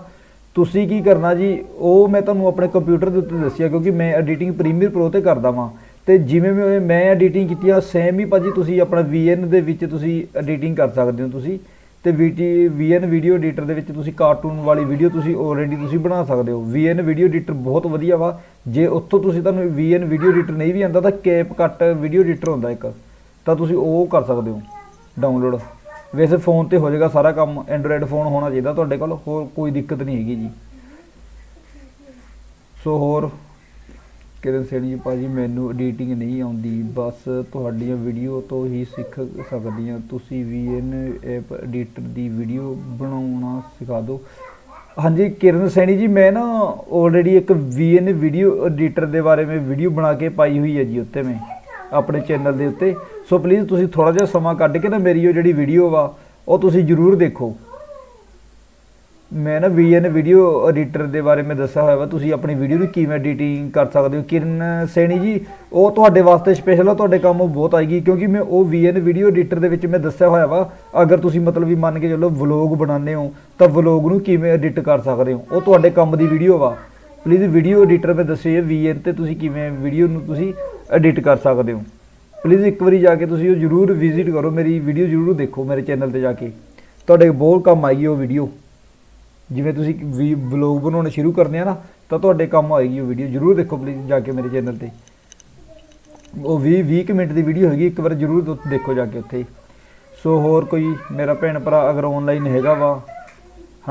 ਤੁਸੀਂ ਕੀ ਕਰਨਾ ਜੀ, ਉਹ ਮੈਂ ਤੁਹਾਨੂੰ ਆਪਣੇ ਕੰਪਿਊਟਰ ਦੇ ਉੱਤੇ ਦੱਸਿਆ, ਕਿਉਂਕਿ ਮੈਂ ਐਡੀਟਿੰਗ ਪ੍ਰੀਮੀਅਰ ਪ੍ਰੋ ਤੇ ਕਰਦਾ ਵਾਂ। ਤੇ ਜਿਵੇਂ ਮੈਂ ਮੈਂ ਐਡੀਟਿੰਗ ਕੀਤੀ ਆ ਸੇਮ ਹੀ ਭਾਜੀ ਤੁਸੀਂ ਆਪਣਾ VN ਦੇ ਵਿੱਚ ਤੁਸੀਂ ਐਡੀਟਿੰਗ ਕਰ ਸਕਦੇ ਹੋ ਤੁਸੀਂ, ਤੇ VT, VN ਵੀਡੀਓ ਐਡੀਟਰ ਦੇ ਵਿੱਚ ਤੁਸੀਂ ਕਾਰਟੂਨ ਵਾਲੀ ਵੀਡੀਓ ਤੁਸੀਂ ਆਲਰੇਡੀ ਤੁਸੀਂ ਬਣਾ ਸਕਦੇ ਹੋ। VN ਵੀਡੀਓ ਐਡੀਟਰ ਬਹੁਤ ਵਧੀਆ ਵਾ, ਜੇ ਉੱਥੋਂ ਤੁਸੀਂ ਤੁਹਾਨੂੰ VN ਵੀਡੀਓ ਐਡੀਟਰ ਨਹੀਂ ਵੀ ਆਉਂਦਾ, ਤਾਂ ਕੈਪ ਕੱਟ ਵੀਡੀਓ ਐਡੀਟਰ ਹੁੰਦਾ ਇੱਕ। ਤਾਂ ਤੁਸੀਂ ਉਹ ਕਰ ਸਕਦੇ ਹੋ ਡਾਊਨਲੋਡ ਵੈਸੇ ਫੋਨ ਤੇ ਹੋ ਜਾਏਗਾ ਸਾਰਾ ਕੰਮ ਐਂਡਰੋਇਡ ਫੋਨ ਹੋਣਾ ਚਾਹੀਦਾ ਤੁਹਾਡੇ ਕੋਲ, ਹੋਰ ਕੋਈ ਦਿੱਕਤ ਨਹੀਂ ਹੈਗੀ ਜੀ। ਸੋ ਹੋਰ, ਕਿਰਨ ਸੇਣੀ ਜੀ, ਭਾਜੀ, ਮੈਨੂੰ ਐਡੀਟਿੰਗ ਨਹੀਂ ਆਉਂਦੀ, ਬਸ ਤੁਹਾਡੀਆਂ ਵੀਡੀਓ ਤੋਂ ਹੀ ਸਿੱਖ ਸਕਦੀ ਹਾਂ। ਤੁਸੀਂ ਵੀ ਐਨ ਐਪ ਐਡੀਟਰ ਦੀ ਵੀਡੀਓ ਬਣਾਉਣਾ ਸਿਖਾ ਦਿਓ। ਹਾਂਜੀ, ਕਿਰਨ ਸੈਣੀ ਜੀ, ਮੈਂ ਨਾ ਆਲਰੇਡੀ ਇੱਕ VN ਵੀਡੀਓ ਐਡੀਟਰ ਦੇ ਬਾਰੇ ਮੈਂ ਵੀਡੀਓ ਬਣਾ ਕੇ ਪਾਈ ਹੋਈ ਹੈ ਜੀ ਉੱਤੇ ਮੈਂ, ਆਪਣੇ ਚੈਨਲ ਦੇ ਉੱਤੇ। ਸੋ ਪਲੀਜ਼ ਤੁਸੀਂ ਥੋੜਾ ਜਿਹਾ ਸਮਾਂ ਕੱਢ ਕੇ ਨਾ ਮੇਰੀ ਉਹ ਜਿਹੜੀ ਵੀਡੀਓ ਵਾ, ਉਹ ਤੁਸੀਂ ਜਰੂਰ ਦੇਖੋ। ਮੈਂ ਨਾ VN ਵੀਡੀਓ ਐਡੀਟਰ ਦੇ ਬਾਰੇ ਮੈਂ ਦੱਸਿਆ ਹੋਇਆ ਵਾ, ਤੁਸੀਂ ਆਪਣੀ ਵੀਡੀਓ ਨੂੰ ਕਿਵੇਂ ਐਡੀਟਿੰਗ ਕਰ ਸਕਦੇ ਹੋ? ਕਿਰਨ ਸੈਣੀ ਜੀ, ਉਹ ਤੁਹਾਡੇ ਵਾਸਤੇ ਸਪੈਸ਼ਲ ਆ, ਤੁਹਾਡੇ ਕੰਮ ਉਹ ਬਹੁਤ ਆਏਗੀ, ਕਿਉਂਕਿ ਮੈਂ ਉਹ VN ਵੀਡੀਓ ਐਡੀਟਰ ਦੇ ਵਿੱਚ ਮੈਂ ਦੱਸਿਆ ਹੋਇਆ ਵਾ, ਅਗਰ ਤੁਸੀਂ ਮਤਲਬ ਵੀ ਮੰਨ ਕੇ ਚੱਲੋ ਵਲੌਗ ਬਣਾਉਂਦੇ ਹੋ, ਤਾਂ ਵਲੌਗ ਨੂੰ ਕਿਵੇਂ ਐਡਿਟ ਕਰ ਸਕਦੇ ਹੋ? ਉਹ ਤੁਹਾਡੇ ਕੰਮ ਦੀ ਵੀਡੀਓ ਵਾ। ਪਲੀਜ਼ ਵੀਡੀਓ ਐਡੀਟਰ ਮੈਂ ਦੱਸਿਓ VN ਤੇ ਤੁਸੀਂ ਕਿਵੇਂ ਵੀਡੀਓ ਨੂੰ ਤੁਸੀਂ ਐਡਿਟ ਕਰ ਸਕਦੇ ਹੋ? ਪਲੀਜ਼ ਇੱਕ ਵਾਰੀ ਜਾ ਕੇ ਤੁਸੀਂ ਉਹ ਜਰੂਰ ਵਿਜ਼ਿਟ ਕਰੋ, ਮੇਰੀ ਵੀਡੀਓ ਜਰੂਰ ਦੇਖੋ ਮੇਰੇ ਚੈਨਲ ਤੇ ਜਾ ਕੇ। ਤੁਹਾਡੇ ਬਹੁਤ ਕੰਮ ਆਏਗੀ ਉਹ ਵੀਡੀਓ ਜਿਵੇਂ ਤੁਸੀਂ ਵੀ ਵਲੌਗ ਬਣਾਉਣੇ ਸ਼ੁਰੂ ਕਰਨੇ ਆ ਨਾ, ਤਾਂ ਤੁਹਾਡੇ ਕੰਮ ਆਏਗੀ ਉਹ ਵੀਡੀਓ ਜਰੂਰ ਦੇਖੋ ਪਲੀਜ਼ ਜਾ ਕੇ ਮੇਰੇ ਚੈਨਲ ਤੇ। ਉਹ 20 20 ਕੁ ਮਿੰਟ ਦੀ ਵੀਡੀਓ ਹੈਗੀ, ਇੱਕ ਵਾਰ ਜਰੂਰ ਦੋ- ਦੇਖੋ ਜਾ ਕੇ ਉੱਥੇ। ਸੋ ਹੋਰ ਕੋਈ, ਮੇਰਾ ਭੈਣ ਭਰਾ ਅਗਰ ਆਨਲਾਈਨ ਹੈਗਾ ਵਾ,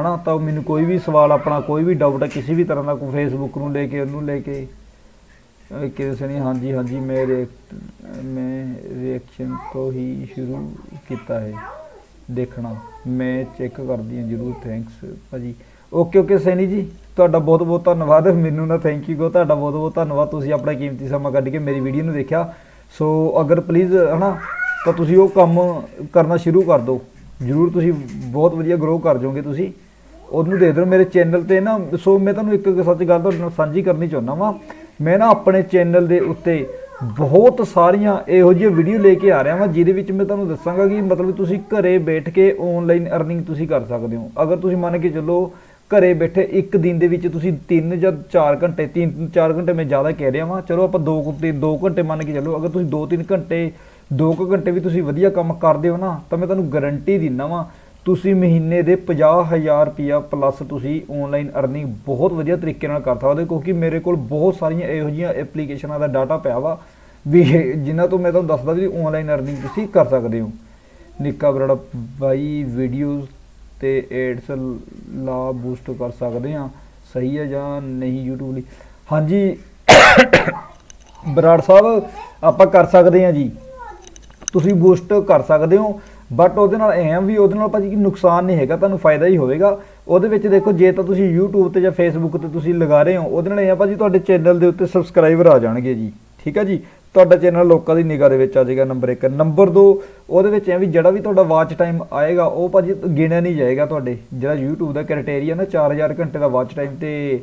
ਹਨਾ, ਤਾਂ ਮੈਨੂੰ ਕੋਈ ਵੀ ਸਵਾਲ, ਆਪਣਾ ਕੋਈ ਵੀ ਡਾਊਟ ਹੈ ਕਿਸੇ ਵੀ ਤਰ੍ਹਾਂ ਦਾ ਕੋਈ ਫੇਸਬੁੱਕ ਨੂੰ ਲੈ ਕੇ, ਉਹਨੂੰ ਲੈ ਕੇ ਅਹ ਕਿਸੇ ਨੇ ਹਾਂਜੀ ਹਾਂਜੀ, ਮੈਂ ਰਿਐਕਟ ਮੈਂ ਰਿਐਕਸ਼ਨ ਤੋਂ ਹੀ ਸ਼ੁਰੂ ਕੀਤਾ ਹੈ। ਦੇਖਣਾ, ਮੈਂ ਚੈੱਕ ਕਰਦੀ ਹਾਂ, ਜਰੂਰ ਥੈਂਕਸ ਭਾਜੀ। ਓਕੇ ਓਕੇ ਸੈਨੀ ਜੀ, ਤੁਹਾਡਾ ਬਹੁਤ ਬਹੁਤ ਧੰਨਵਾਦ। ਮੈਨੂੰ ਨਾ ਥੈਂਕ ਯੂ ਕੋ ਤੁਹਾਡਾ ਬਹੁਤ ਬਹੁਤ ਧੰਨਵਾਦ। ਤੁਸੀਂ ਆਪਣਾ ਕੀਮਤੀ ਸਮਾਂ ਕੱਢ ਕੇ ਮੇਰੀ ਵੀਡੀਓ ਨੂੰ ਦੇਖਿਆ। ਸੋ ਅਗਰ ਪਲੀਜ਼ ਹਨਾ, ਤਾਂ ਤੁਸੀਂ ਉਹ ਕੰਮ ਕਰਨਾ ਸ਼ੁਰੂ ਕਰ ਦਿਓ। ਜਰੂਰ ਤੁਸੀਂ ਬਹੁਤ ਵਧੀਆ ਗਰੋ ਕਰ ਜਾਓਗੇ ਤੁਸੀਂ। ਉਹਨੂੰ ਦੇ ਦਿਓ ਮੇਰੇ ਚੈਨਲ ਤੇ ਨਾ। ਸੋ ਮੈਂ ਤੁਹਾਨੂੰ ਇੱਕ ਸੱਚ ਗੱਲ ਤੁਹਾਡੇ ਨਾਲ ਸਾਂਝੀ ਕਰਨੀ ਚਾਹੁੰਦਾ ਵਾਂ। ਮੈਂ ਨਾ ਆਪਣੇ ਚੈਨਲ ਦੇ ਉੱਤੇ ਬਹੁਤ ਸਾਰੀਆਂ ਇਹੋ ਜਿਹੀਆਂ ਵੀਡੀਓ ਲੈ ਕੇ ਆ ਰਿਹਾ ਵਾਂ, ਜਿਹਦੇ ਵਿੱਚ ਮੈਂ ਤੁਹਾਨੂੰ ਦੱਸਾਂਗਾ ਕਿ ਮਤਲਬ ਤੁਸੀਂ ਘਰੇ ਬੈਠ ਕੇ ਆਨਲਾਈਨ ਅਰਨਿੰਗ ਤੁਸੀਂ ਕਰ ਸਕਦੇ ਹੋ। ਅਗਰ ਤੁਸੀਂ ਮੰਨ ਕੇ ਚੱਲੋ ਘਰੇ ਬੈਠੇ ਇੱਕ ਦਿਨ ਦੇ ਵਿੱਚ ਤੁਸੀਂ 3 ਜਾਂ 4 ਘੰਟੇ 3-4 ਘੰਟੇ ਮੈਂ ਜ਼ਿਆਦਾ ਕਹਿ ਰਿਹਾ ਵਾਂ, ਚਲੋ ਆਪਾਂ 2 ਤੇ 2 ਘੰਟੇ ਮੰਨ ਕੇ ਚੱਲੋ, ਅਗਰ ਤੁਸੀਂ 2-3 ਘੰਟੇ 2 ਘੰਟੇ ਵੀ ਤੁਸੀਂ ਵਧੀਆ ਕੰਮ ਕਰਦੇ ਹੋ ਨਾ, ਤਾਂ ਮੈਂ ਤੁਹਾਨੂੰ ਗਾਰੰਟੀ ਦਿੰਦਾ ਵਾਂ ਤੁਸੀਂ ਮਹੀਨੇ ਦੇ 50000 ਰੁਪਿਆ ਪਲੱਸ ਤੁਸੀਂ ਆਨਲਾਈਨ ਅਰਨਿੰਗ ਬਹੁਤ ਵਧੀਆ ਤਰੀਕੇ ਨਾਲ ਕਰ ਸਕਦੇ ਹੋ ਕਿਉਂਕਿ ਮੇਰੇ ਕੋਲ ਬਹੁਤ ਸਾਰੀਆਂ ਇਹੋ ਜਿਹੀਆਂ ਐਪਲੀਕੇਸ਼ਨਾਂ ਦਾ ਡਾਟਾ ਪਿਆ ਵਾ ਵੀ ਇਹ- ਜਿਨ੍ਹਾਂ ਤੋਂ ਮੈਂ ਤੁਹਾਨੂੰ ਦੱਸਦਾ ਵੀ ਆਨਲਾਈਨ ਅਰਨਿੰਗ ਤੁਸੀਂ ਕਰ ਸਕਦੇ ਹੋ। ਨਿੱਕਾ ਬਰੜਾ ਬਾਈ ਵੀਡੀਓਜ਼ ਤੇ ਐਡਸ ਲਾ ਬੂਸਟ ਕਰ ਸਕਦੇ ਆ ਸਹੀ ਹੈ ਜਾਂ ਨਹੀਂ YouTube ਲਈ? ਹਾਂਜੀ, ਬਰਾੜ ਸਾਹਿਬ, ਆਪਾਂ ਕਰ ਸਕਦੇ ਆ ਜੀ। ਤੁਸੀਂ ਬੂਸਟ ਕਰ ਸਕਦੇ ਹੋ। ਬਟ ਉਹਦੇ ਨਾਲ ਐਂ ਵੀ ਉਹਦੇ ਨਾਲ ਭਾਜੀ ਕੀ ਨੁਕਸਾਨ ਨਹੀਂ ਹੈਗਾ, ਤੁਹਾਨੂੰ ਫਾਇਦਾ ਹੀ ਹੋਵੇਗਾ। ਉਹਦੇ ਵਿੱਚ ਦੇਖੋ, ਜੇ ਤਾਂ ਤੁਸੀਂ YouTube ਤੇ ਜਾਂ Facebook ਤੇ ਤੁਸੀਂ ਲਗਾ ਰਹੇ ਹੋ, ਉਹਦੇ ਨਾਲ ਇਹ ਆ ਭਾਜੀ ਤੁਹਾਡੇ ਚੈਨਲ ਦੇ ਉੱਤੇ ਸਬਸਕ੍ਰਾਈਬਰ ਆ ਜਾਣਗੇ ਜੀ। ਠੀਕ ਹੈ ਜੀ? ਤੁਹਾਡਾ ਚੈਨਲ ਲੋਕਾਂ ਦੀ ਨਿਗਾਹ ਦੇ ਵਿੱਚ ਆ ਜਾਏਗਾ ਨੰਬਰ 1 ਨੰਬਰ 2 ਉਹਦੇ ਵਿੱਚ ਐ ਵੀ ਜਿਹੜਾ ਵੀ ਤੁਹਾਡਾ ਵਾਚ ਟਾਈਮ ਆਏਗਾ, ਉਹ ਭਾਜੀ ਗਿਣਿਆ ਨਹੀਂ ਜਾਏਗਾ ਤੁਹਾਡੇ। ਜਿਹੜਾ YouTube ਦਾ ਕ੍ਰਾਈਟੇਰੀਆ ਨਾ 4000 ਘੰਟੇ ਦਾ ਵਾਚ ਟਾਈਮ ਤੇ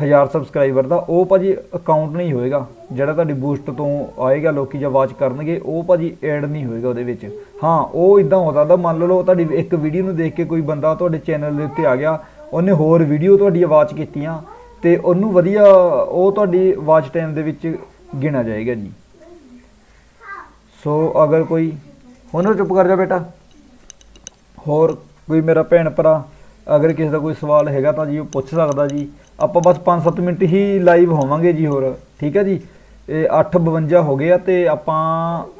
1000 ਸਬਸਕ੍ਰਾਈਬਰ ਦਾ, ਉਹ ਭਾਜੀ ਅਕਾਊਂਟ ਨਹੀਂ ਹੋਏਗਾ। ਜਿਹੜਾ ਤੁਹਾਡੀ ਬੂਸਟ ਤੋਂ ਆਏਗਾ, ਲੋਕੀ ਜਾਂ ਵਾਚ ਕਰਨਗੇ, ਉਹ ਭਾਜੀ ਐਡ ਨਹੀਂ ਹੋਏਗਾ ਉਹਦੇ ਵਿੱਚ। ਹਾਂ, ਉਹ ਇਦਾਂ ਹੋ ਸਕਦਾ, ਮੰਨ ਲਓ ਤੁਹਾਡੀ ਇੱਕ ਵੀਡੀਓ ਨੂੰ ਦੇਖ ਕੇ ਕੋਈ ਬੰਦਾ ਤੁਹਾਡੇ ਚੈਨਲ ਦੇ ਉੱਤੇ ਆ ਗਿਆ, ਉਹਨੇ ਹੋਰ ਵੀਡੀਓ ਤੁਹਾਡੀ ਵਾਚ ਕੀਤੀਆਂ, ਤੇ ਉਹਨੂੰ ਵਧੀਆ ਉਹ ਤੁਹਾਡੀ ਵਾਚ ਟਾਈਮ ਦੇ ਵਿੱਚ ਗਿਣਾ ਜਾਏਗਾ ਜੀ। ਸੋ ਅਗਰ ਕੋਈ ਹੁਣ ਚੁੱਪ ਕਰ ਜਾ ਬੇਟਾ। ਹੋਰ ਕੋਈ ਮੇਰਾ ਭੈਣ ਭਰਾ, ਅਗਰ ਕਿਸੇ ਦਾ ਕੋਈ ਸਵਾਲ ਹੈਗਾ ਤਾਂ ਜੀ ਉਹ ਪੁੱਛ ਸਕਦਾ ਜੀ। ਆਪਾਂ ਬਸ 5-7 ਮਿੰਟ ਹੀ ਲਾਈਵ ਹੋਵਾਂਗੇ ਜੀ ਹੋਰ, ਠੀਕ ਹੈ ਜੀ? ਇਹ 8:52 ਹੋ ਗਿਆ ਆ ਤੇ ਆਪਾਂ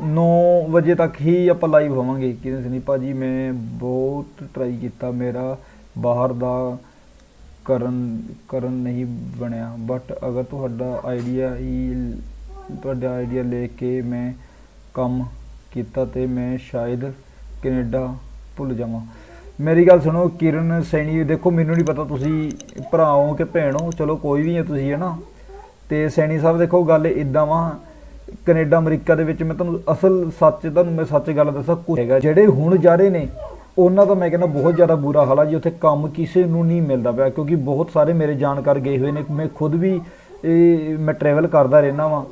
9 ਵਜੇ ਤੱਕ ਹੀ ਆਪਾਂ ਲਾਈਵ ਹੋਵਾਂਗੇ। ਕਿਹਨੇ ਸਨੀ ਭਾਜੀ ਮੈਂ ਬਹੁਤ ਟਰਾਈ ਕੀਤਾ ਮੇਰਾ, ਬਾਹਰ ਦਾ ਕਰਨ ਕਰਨ ਨਹੀਂ ਬਣਿਆ। ਬਟ ਅਗਰ ਤੁਹਾਡਾ ਆਈਡੀਆ ਹੀ, ਤੁਹਾਡਾ ਆਈਡੀਆ ਲੈ ਕੇ ਮੈਂ ਕੰਮ ਕੀਤਾ ਤੇ ਮੈਂ ਸ਼ਾਇਦ ਕੈਨੇਡਾ ਭੁੱਲ ਜਾਵਾਂ। ਮੇਰੀ ਗੱਲ ਸੁਣੋ, ਕਿਰਨ ਸੈਣੀ, ਦੇਖੋ, ਮੈਨੂੰ ਨਹੀਂ ਪਤਾ ਤੁਸੀਂ ਭਰਾ ਹੋ ਕਿ ਭੈਣ ਹੋ। ਚਲੋ, ਕੋਈ ਵੀ ਹੈ ਤੁਸੀਂ, ਹੈ ਨਾ? ਤੇ ਸੈਣੀ ਸਾਹਿਬ, ਦੇਖੋ, ਗੱਲ ਇਦਾਂ ਵਾ, ਕੈਨੇਡਾ, ਅਮਰੀਕਾ ਦੇ ਵਿੱਚ ਮੈਂ ਤੁਹਾਨੂੰ ਅਸਲ ਸੱਚ, ਤੁਹਾਨੂੰ ਮੈਂ ਸੱਚ ਗੱਲ ਦੱਸਾਂ ਕੁਝ ਹੈਗਾ। ਜਿਹੜੇ ਹੁਣ ਜਾ ਰਹੇ ਨੇ, ਉਹਨਾਂ ਦਾ ਮੈਂ ਕਹਿੰਦਾ ਬਹੁਤ ਜ਼ਿਆਦਾ ਬੁਰਾ ਹਾਲ ਆ, ਜੀ, ਉੱਥੇ ਕੰਮ ਕਿਸੇ ਨੂੰ ਨਹੀਂ ਮਿਲਦਾ ਪਿਆ, ਕਿਉਂਕਿ ਬਹੁਤ ਸਾਰੇ ਮੇਰੇ ਜਾਣਕਾਰ ਗਏ ਹੋਏ ਨੇ। ਮੈਂ ਖੁਦ ਵੀ ਮੈਂ ਟਰੈਵਲ ਕਰਦਾ ਰਹਿਣਾ ਵਾਂ।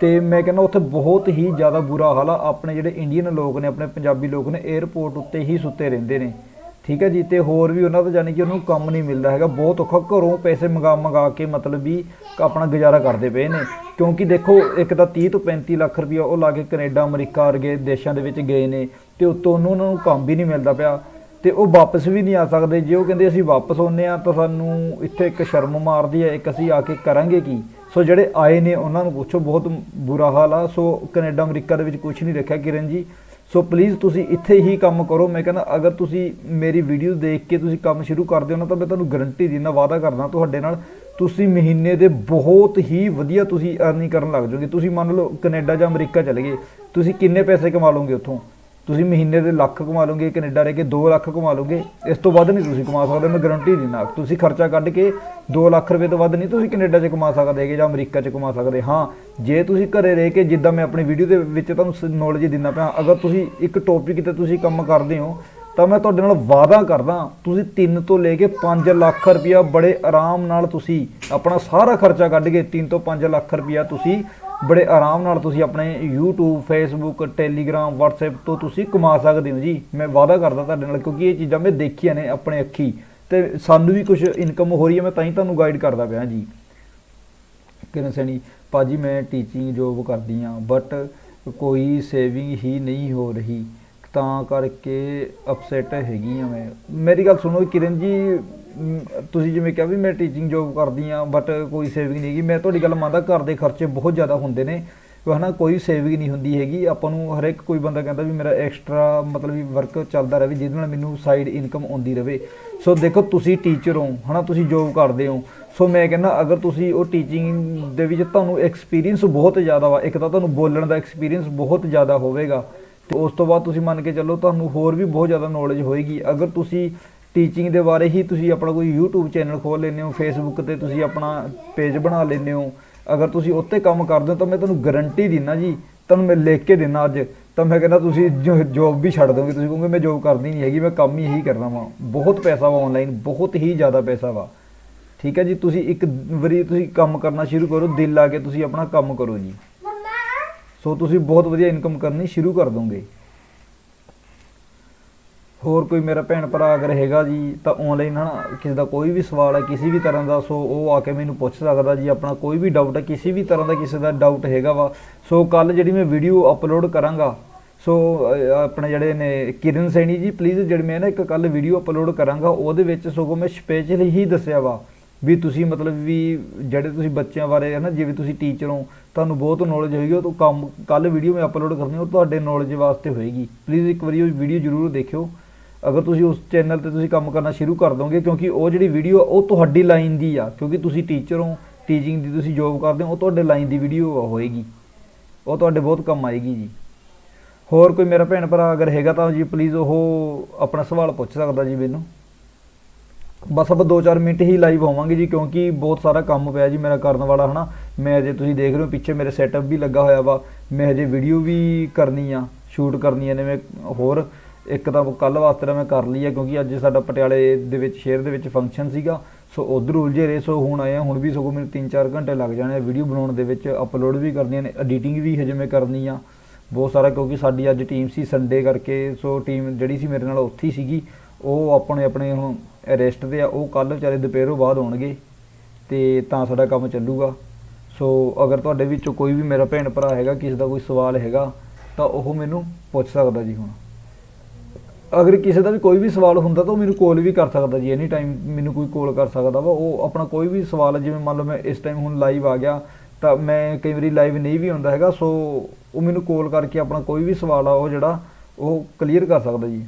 ਤੇ ਮੈਂ ਕਹਿੰਦਾ ਉੱਥੇ ਬਹੁਤ ਹੀ ਜ਼ਿਆਦਾ ਬੁਰਾ ਹਾਲ ਆ। ਆਪਣੇ ਜਿਹੜੇ ਇੰਡੀਅਨ ਲੋਕ ਨੇ, ਆਪਣੇ ਪੰਜਾਬੀ ਲੋਕ ਨੇ 에ਅਰਪੋਰਟ ਉੱਤੇ ਹੀ ਸੁੱਤੇ ਰਹਿੰਦੇ ਨੇ। ਠੀਕ ਹੈ ਜੀ, ਤੇ ਹੋਰ ਵੀ ਉਹਨਾਂ ਦਾ ਜਾਨੀ ਕਿ ਉਹਨੂੰ ਕੰਮ ਨਹੀਂ ਮਿਲਦਾ ਹੈਗਾ। ਬਹੁਤ ਔਖਾ, ਘਰੋਂ ਪੈਸੇ ਮੰਗਾ ਮੰਗਾ ਕੇ ਮਤਲਬ ਵੀ ਆਪਣਾ ਗੁਜ਼ਾਰਾ ਕਰਦੇ ਪਏ ਨੇ। ਕਿਉਂਕਿ ਦੇਖੋ, ਇੱਕ ਤਾਂ 30 ਤੋਂ 35 ਲੱਖ ਰੁਪਇਆ ਉਹ ਲਾ ਕੇ ਕੈਨੇਡਾ, ਅਮਰੀਕਾ ਵਰਗੇ ਦੇਸ਼ਾਂ ਦੇ ਵਿੱਚ ਗਏ ਨੇ ਤੇ ਉੱਤੋਂ ਉਹਨੂੰ ਉਹਨਾਂ ਨੂੰ ਕੰਮ ਵੀ ਨਹੀਂ ਮਿਲਦਾ ਪਿਆ। ਤੇ ਉਹ ਵਾਪਸ ਵੀ ਨਹੀਂ ਆ ਸਕਦੇ। ਜੇ ਉਹ ਕਹਿੰਦੇ ਅਸੀਂ ਵਾਪਸ ਆਉਂਦੇ ਆ ਤਾਂ ਸਾਨੂੰ ਇੱਥੇ ਇੱਕ ਸ਼ਰਮ ਮਾਰਦੀ ਹੈ, ਇੱਕ ਅਸੀਂ ਆ ਕੇ ਕਰਾਂਗੇ ਕੀ? ਸੋ ਜਿਹੜੇ ਆਏ ਨੇ, ਉਹਨਾਂ ਨੂੰ ਪੁੱਛੋ, ਬਹੁਤ ਬੁਰਾ ਹਾਲ ਆ। ਸੋ ਕੈਨੇਡਾ, ਅਮਰੀਕਾ ਦੇ ਵਿੱਚ ਕੁਝ ਨਹੀਂ ਰੱਖਿਆ ਕਿਰਨ ਜੀ। ਸੋ ਪਲੀਜ਼ ਤੁਸੀਂ ਇੱਥੇ ਹੀ ਕੰਮ ਕਰੋ। ਮੈਂ ਕਹਿੰਦਾ, ਅਗਰ ਤੁਸੀਂ ਮੇਰੀ ਵੀਡੀਓ ਦੇਖ ਕੇ ਤੁਸੀਂ ਕੰਮ ਸ਼ੁਰੂ ਕਰਦੇ ਹੋ ਨਾ, ਤਾਂ ਮੈਂ ਤੁਹਾਨੂੰ ਗਾਰੰਟੀ ਦਿੰਦਾ, ਵਾਅਦਾ ਕਰਦਾ ਤੁਹਾਡੇ ਨਾਲ, ਤੁਸੀਂ ਮਹੀਨੇ ਦੇ ਬਹੁਤ ਹੀ ਵਧੀਆ ਤੁਸੀਂ ਅਰਨਿੰਗ ਕਰਨ ਲੱਗ ਜਾਓਗੇ। ਤੁਸੀਂ ਮੰਨ ਲਓ, ਕੈਨੇਡਾ ਜਾਂ ਅਮਰੀਕਾ ਚਲੇ ਗਏ, ਤੁਸੀਂ ਕਿੰਨੇ ਪੈਸੇ ਕਮਾ ਲਓਗੇ ਉੱਥੋਂ? ਤੁਸੀਂ ਮਹੀਨੇ ਦੇ ਲੱਖ ਕਮਾ ਲਓਗੇ, ਕੈਨੇਡਾ ਰਹਿ ਕੇ 2 ਲੱਖ ਕਮਾ ਲਓਗੇ, ਇਸ ਤੋਂ ਵੱਧ ਨਹੀਂ ਤੁਸੀਂ ਕਮਾ ਸਕਦੇ, ਮੈਂ ਗਾਰੰਟੀ ਦਿੰਦਾ। ਤੁਸੀਂ ਖਰਚਾ ਕੱਢ ਕੇ 2 ਲੱਖ ਰੁਪਏ ਤੋਂ ਵੱਧ ਨਹੀਂ ਤੁਸੀਂ ਕੈਨੇਡਾ 'ਚ ਕਮਾ ਸਕਦੇ ਹੈਗੇ ਜਾਂ ਅਮਰੀਕਾ 'ਚ ਕਮਾ ਸਕਦੇ। ਹਾਂ, ਜੇ ਤੁਸੀਂ ਘਰੇ ਰਹਿ ਕੇ ਜਿੱਦਾਂ ਮੈਂ ਆਪਣੀ ਵੀਡੀਓ ਦੇ ਵਿੱਚ ਤੁਹਾਨੂੰ ਨੌਲੇਜ ਦਿੰਦਾ ਪਿਆ, ਅਗਰ ਤੁਸੀਂ ਇੱਕ ਟੌਪਿਕ ਤੇ ਤੁਸੀਂ ਕੰਮ ਕਰਦੇ ਹੋ, ਤਾਂ ਮੈਂ ਤੁਹਾਡੇ ਨਾਲ ਵਾਅਦਾ ਕਰਦਾ, ਤੁਸੀਂ 3 ਤੋਂ ਲੈ ਕੇ 5 ਲੱਖ ਰੁਪਇਆ ਬੜੇ ਆਰਾਮ ਨਾਲ ਤੁਸੀਂ ਆਪਣਾ ਸਾਰਾ ਖਰਚਾ ਕੱਢ ਕੇ 3 ਤੋਂ 5 ਲੱਖ ਰੁਪਇਆ ਤੁਸੀਂ ਬੜੇ ਆਰਾਮ ਨਾਲ ਤੁਸੀਂ ਆਪਣੇ YouTube, Facebook, Telegram, WhatsApp ਤੋਂ ਤੁਸੀਂ ਕਮਾ ਸਕਦੇ ਹੋ ਜੀ। ਮੈਂ ਵਾਅਦਾ ਕਰਦਾ ਤੁਹਾਡੇ ਨਾਲ, ਕਿਉਂਕਿ ਇਹ ਚੀਜ਼ਾਂ ਮੈਂ ਦੇਖੀਆਂ ਨੇ ਆਪਣੇ ਅੱਖੀ। ਤੇ ਸਾਨੂੰ ਵੀ ਕੁਝ ਇਨਕਮ ਹੋ ਰਹੀ ਹੈ, ਮੈਂ ਤਾਂ ਹੀ ਤੁਹਾਨੂੰ ਗਾਈਡ ਕਰਦਾ ਪਿਆ ਜੀ। ਕਿਰਨ ਸੈਣੀ ਭਾਜੀ ਮੈਂ ਟੀਚਿੰਗ ਜੋਬ ਕਰਦੀ ਆ ਬਟ ਕੋਈ ਸੇਵਿੰਗ ਹੀ ਨਹੀਂ ਹੋ ਰਹੀ। ਤਾਂ ਕਰਕੇ ਅਪਸੈਟ ਹੈਗੀ ਆ ਮੈਂ। ਮੇਰੀ ਗੱਲ ਸੁਣੋ, ਕਿਰਨ ਜੀ ਤੁਸੀਂ ਜਿਵੇਂ ਕਿਹਾ ਵੀ ਮੈਂ ਟੀਚਿੰਗ ਜੋਬ ਕਰਦੀ ਆ ਬਟ ਕੋਈ ਸੇਵਿੰਗ ਨਹੀਂ ਹੈਗੀ। ਮੈਂ ਤੁਹਾਡੀ ਗੱਲ ਮੰਨਦਾ, ਘਰ ਦੇ ਖਰਚੇ ਬਹੁਤ ਜ਼ਿਆਦਾ ਹੁੰਦੇ ਨੇ। ਵੀ ਹਨਾ ਕੋਈ ਸੇਵਿੰਗ ਨਹੀਂ ਹੁੰਦੀ ਹੈਗੀ। ਆਪਾਂ ਨੂੰ ਹਰ ਇੱਕ ਕੋਈ ਬੰਦਾ ਕਹਿੰਦਾ ਵੀ ਮੇਰਾ ਐਕਸਟਰਾ ਮਤਲਬ ਵੀ ਵਰਕ ਚੱਲਦਾ ਰਹੇ, ਜਿਹਦੇ ਨਾਲ ਮੈਨੂੰ ਸਾਈਡ ਇਨਕਮ ਆਉਂਦੀ ਰਹੇ। ਸੋ ਦੇਖੋ, ਤੁਸੀਂ ਟੀਚਰ ਹੋ, ਹਨਾ, ਤੁਸੀਂ ਜੋਬ ਕਰਦੇ ਹੋ। ਸੋ ਮੈਂ ਕਹਿੰਦਾ, ਅਗਰ ਤੁਸੀਂ ਉਹ ਟੀਚਿੰਗ ਦੇ ਵਿੱਚ ਤੁਹਾਨੂੰ ਐਕਸਪੀਰੀਅੰਸ ਬਹੁਤ ਜ਼ਿਆਦਾ ਵਾ, ਇੱਕ ਤਾਂ ਤੁਹਾਨੂੰ ਬੋਲਣ ਦਾ ਐਕਸਪੀਰੀਅੰਸ ਬਹੁਤ ਜ਼ਿਆਦਾ ਹੋਵੇਗਾ। ਤੇ ਉਸ ਤੋਂ ਬਾਅਦ ਤੁਸੀਂ ਮੰਨ ਕੇ ਚੱਲੋ ਤੁਹਾਨੂੰ ਹੋਰ ਵੀ ਬਹੁਤ ਜ਼ਿਆਦਾ ਨੌਲੇਜ ਹੋਏਗੀ। ਅਗਰ ਤੁਸੀਂ ਟੀਚਿੰਗ ਦੇ ਬਾਰੇ ਹੀ ਤੁਸੀਂ ਆਪਣਾ ਕੋਈ YouTube ਚੈਨਲ ਖੋਲ ਲੈਂਦੇ ਹੋ, Facebook ਤੇ ਤੁਸੀਂ ਆਪਣਾ ਪੇਜ ਬਣਾ ਲੈਂਦੇ ਹੋ, ਅਗਰ ਤੁਸੀਂ ਉੱਤੇ ਕੰਮ ਕਰਦੇ ਹੋ ਤਾਂ ਮੈਂ ਤੁਹਾਨੂੰ ਗਾਰੰਟੀ ਦਿੰਦਾ ਜੀ, ਤੁਹਾਨੂੰ ਮੈਂ ਲਿਖ ਕੇ ਦਿੰਦਾ ਅੱਜ, ਤਾਂ ਮੈਂ ਕਹਿੰਦਾ ਤੁਸੀਂ ਜੋਬ ਵੀ ਛੱਡ ਦੋਗੇ ਤੁਸੀਂ ਕਹੋਗੇ ਮੈਂ ਜੋਬ ਕਰਦੀ ਨਹੀਂ ਹੈਗੀ, ਮੈਂ ਕੰਮ ਹੀ ਇਹੀ ਕਰਨਾ ਵਾ। ਬਹੁਤ ਪੈਸਾ ਵਾ ਆਨਲਾਈਨ ਬਹੁਤ ਹੀ ਜ਼ਿਆਦਾ ਪੈਸਾ ਵਾ। ਠੀਕ ਹੈ ਜੀ, ਤੁਸੀਂ ਇੱਕ ਵਾਰੀ ਤੁਸੀਂ ਕੰਮ ਕਰਨਾ ਸ਼ੁਰੂ ਕਰੋ, ਦਿਲ ਲਾ ਕੇ ਤੁਸੀਂ ਆਪਣਾ ਕੰਮ ਕਰੋ ਜੀ। ਸੋ ਤੁਸੀਂ ਬਹੁਤ ਵਧੀਆ ਇਨਕਮ ਕਰਨੀ ਸ਼ੁਰੂ ਕਰ ਦੋਗੇ। ਹੋਰ ਕੋਈ ਮੇਰਾ ਭੈਣ ਭਰਾ ਅਗਰ ਹੈਗਾ ਜੀ, ਤਾਂ ਆਨਲਾਈਨ ਹਨਾ, ਕਿਸੇ ਦਾ ਕੋਈ ਵੀ ਸਵਾਲ ਹੈ, ਕਿਸੇ ਵੀ ਤਰ੍ਹਾਂ ਦਾ, ਸੋ ਉਹ ਆ ਕੇ ਮੈਨੂੰ ਪੁੱਛ ਸਕਦਾ ਜੀ, ਆਪਣਾ ਕੋਈ ਵੀ ਡਾਊਟ ਹੈ, ਕਿਸੇ ਵੀ ਤਰ੍ਹਾਂ ਦਾ ਕਿਸੇ ਦਾ ਡਾਊਟ ਹੈਗਾ ਵਾ। ਸੋ ਕੱਲ ਜਿਹੜੀ ਮੈਂ ਵੀਡੀਓ ਅਪਲੋਡ ਕਰਾਂਗਾ, ਸੋ ਆਪਣੇ ਜਿਹੜੇ ਨੇ ਕਿਰਨ ਸੈਣੀ ਜੀ ਪਲੀਜ਼ ਜਿਹੜੀ ਮੈਂ ਨਾ ਇੱਕ ਕੱਲ ਵੀਡੀਓ ਅਪਲੋਡ ਕਰਾਂਗਾ, ਉਹਦੇ ਵਿੱਚ ਸਗੋਂ ਮੈਂ ਸਪੈਸ਼ਲੀ ਹੀ ਦੱਸਿਆ ਵਾ ਵੀ ਤੁਸੀਂ ਮਤਲਬ ਵੀ ਜਿਹੜੇ ਤੁਸੀਂ ਬੱਚਿਆਂ ਬਾਰੇ ਹੈ ਨਾ ਜਿਵੇਂ ਤੁਸੀਂ ਟੀਚਰ ਹੋ, ਤੁਹਾਨੂੰ ਬਹੁਤ ਨੌਲੇਜ ਹੋਏਗੀ, ਉਹ ਤੋਂ ਕੰਮ ਕੱਲ ਵੀਡੀਓ ਮੈਂ ਅਪਲੋਡ ਕਰਨੀ ਉਹ ਤੁਹਾਡੇ ਨੌਲੇਜ ਵਾਸਤੇ ਹੋਏਗੀ। ਪਲੀਜ਼ ਇੱਕ ਵਾਰੀ ਉਹ ਵੀਡੀਓ ਜ਼ਰੂਰ ਦੇਖਿਓ। ਅਗਰ ਤੁਸੀਂ ਉਸ ਚੈਨਲ ਤੇ ਤੁਸੀਂ ਕੰਮ ਕਰਨਾ ਸ਼ੁਰੂ ਕਰ ਦੋਗੇ, ਕਿਉਂਕਿ ਉਹ ਜਿਹੜੀ ਵੀਡੀਓ ਉਹ ਤੁਹਾਡੀ ਲਾਈਨ ਦੀ ਆ, ਕਿਉਂਕਿ ਤੁਸੀਂ ਟੀਚਰ ਹੋ ਟੀਚਿੰਗ ਦੀ ਤੁਸੀਂ ਜੋਬ ਕਰਦੇ ਹੋ, ਉਹ ਤੁਹਾਡੇ ਲਾਈਨ ਦੀ ਵੀਡੀਓ ਹੋਏਗੀ। ਉਹ ਤੁਹਾਡੇ ਬਹੁਤ ਕੰਮ ਆਏਗੀ ਜੀ। ਹੋਰ ਕੋਈ ਮੇਰਾ ਭੈਣ ਭਰਾ ਅਗਰ ਹੈਗਾ ਤਾਂ ਜੀ ਪਲੀਜ਼ ਉਹ ਆਪਣਾ ਸਵਾਲ ਪੁੱਛ ਸਕਦਾ ਜੀ ਮੈਨੂੰ। ਬਸ ਆਪਾਂ 2-4 ਮਿੰਟ ਹੀ ਲਾਈਵ ਹੋਵਾਂਗੇ ਜੀ, ਕਿਉਂਕਿ ਬਹੁਤ ਸਾਰਾ ਕੰਮ ਪਿਆ ਜੀ ਮੇਰਾ ਕਰਨ ਵਾਲਾ, ਹਨਾ। ਮੈਂ ਅਜੇ ਤੁਸੀਂ ਦੇਖ ਰਹੇ ਹੋ, ਪਿੱਛੇ ਮੇਰੇ ਸੈਟਅਪ ਵੀ ਲੱਗਾ ਹੋਇਆ ਵਾ। ਮੈਂ ਹਜੇ ਵੀਡੀਓ ਵੀ ਕਰਨੀ ਆ ਸ਼ੂਟ ਕਰਨੀਆਂ ਨੇ ਮੈਂ ਹੋਰ। ਇੱਕ ਤਾਂ ਕੱਲ ਵਾਸਤੇ ਤਾਂ ਮੈਂ ਕਰ ਲਈ ਆ, ਕਿਉਂਕਿ ਅੱਜ ਸਾਡਾ ਪਟਿਆਲੇ ਦੇ ਵਿੱਚ, ਸ਼ਹਿਰ ਦੇ ਵਿੱਚ ਫੰਕਸ਼ਨ ਸੀਗਾ। ਸੋ ਉਧਰ ਉਲਝੇ ਰਹੇ, ਸੋ ਹੁਣ ਆਏ ਆ, ਹੁਣ ਵੀ ਸਗੋਂ ਮੈਨੂੰ 3-4 ਘੰਟੇ ਲੱਗ ਜਾਣੇ ਆ ਵੀਡੀਓ ਬਣਾਉਣ ਦੇ ਵਿੱਚ। ਅਪਲੋਡ ਵੀ ਕਰਨੀਆਂ ਨੇ ਐਡੀਟਿੰਗ ਵੀ ਹਜੇ ਮੈਂ ਕਰਨੀ ਆ। ਬਹੁਤ ਸਾਰਾ, ਕਿਉਂਕਿ ਸਾਡੀ ਅੱਜ ਟੀਮ ਸੀ ਸੰਡੇ ਕਰਕੇ, ਸੋ ਟੀਮ ਜਿਹੜੀ ਸੀ ਮੇਰੇ ਨਾਲ ਉੱਥੇ ਸੀਗੀ, ਉਹ ਆਪਣੇ ਆਪਣੇ ਹੁਣ ਰੈਸਟ ਤੇ ਆ, ਉਹ ਕੱਲ ਵਿਚਾਰੇ ਦੁਪਹਿਰੋਂ ਬਾਅਦ ਆਉਣਗੇ ਤੇ ਤਾਂ ਸਾਡਾ ਕੰਮ ਚੱਲੂਗਾ। ਸੋ ਅਗਰ ਤੁਹਾਡੇ ਵਿੱਚੋਂ ਕੋਈ ਵੀ ਮੇਰਾ ਭੈਣ ਭਰਾ ਹੈਗਾ, ਕਿਸੇ ਦਾ ਕੋਈ ਸਵਾਲ ਹੈਗਾ, ਤਾਂ ਉਹ ਮੈਨੂੰ ਪੁੱਛ ਸਕਦਾ ਜੀ ਹੁਣ। ਅਗਰ ਕਿਸੇ ਦਾ ਵੀ ਕੋਈ ਵੀ ਸਵਾਲ ਹੁੰਦਾ, ਤਾਂ ਉਹ ਮੈਨੂੰ ਕਾਲ ਵੀ ਕਰ ਸਕਦਾ ਜੀ ਐਨੀ ਟਾਈਮ ਮੈਨੂੰ ਕੋਈ ਕਾਲ ਕਰ ਸਕਦਾ ਵਾ। ਉਹ ਆਪਣਾ ਕੋਈ ਵੀ ਸਵਾਲ, ਜਿਵੇਂ ਮੰਨ ਲਓ ਮੈਂ ਇਸ ਟਾਈਮ ਹੁਣ ਲਾਈਵ ਆ ਗਿਆ, ਤਾਂ ਮੈਂ ਕਈ ਵਾਰੀ ਲਾਈਵ ਨਹੀਂ ਵੀ ਹੁੰਦਾ ਹੈਗਾ ਸੋ ਉਹ ਮੈਨੂੰ ਕਾਲ ਕਰਕੇ ਆਪਣਾ ਕੋਈ ਵੀ ਸਵਾਲ ਆ, ਉਹ ਜਿਹੜਾ, ਉਹ ਕਲੀਅਰ ਕਰ ਸਕਦਾ ਜੀ।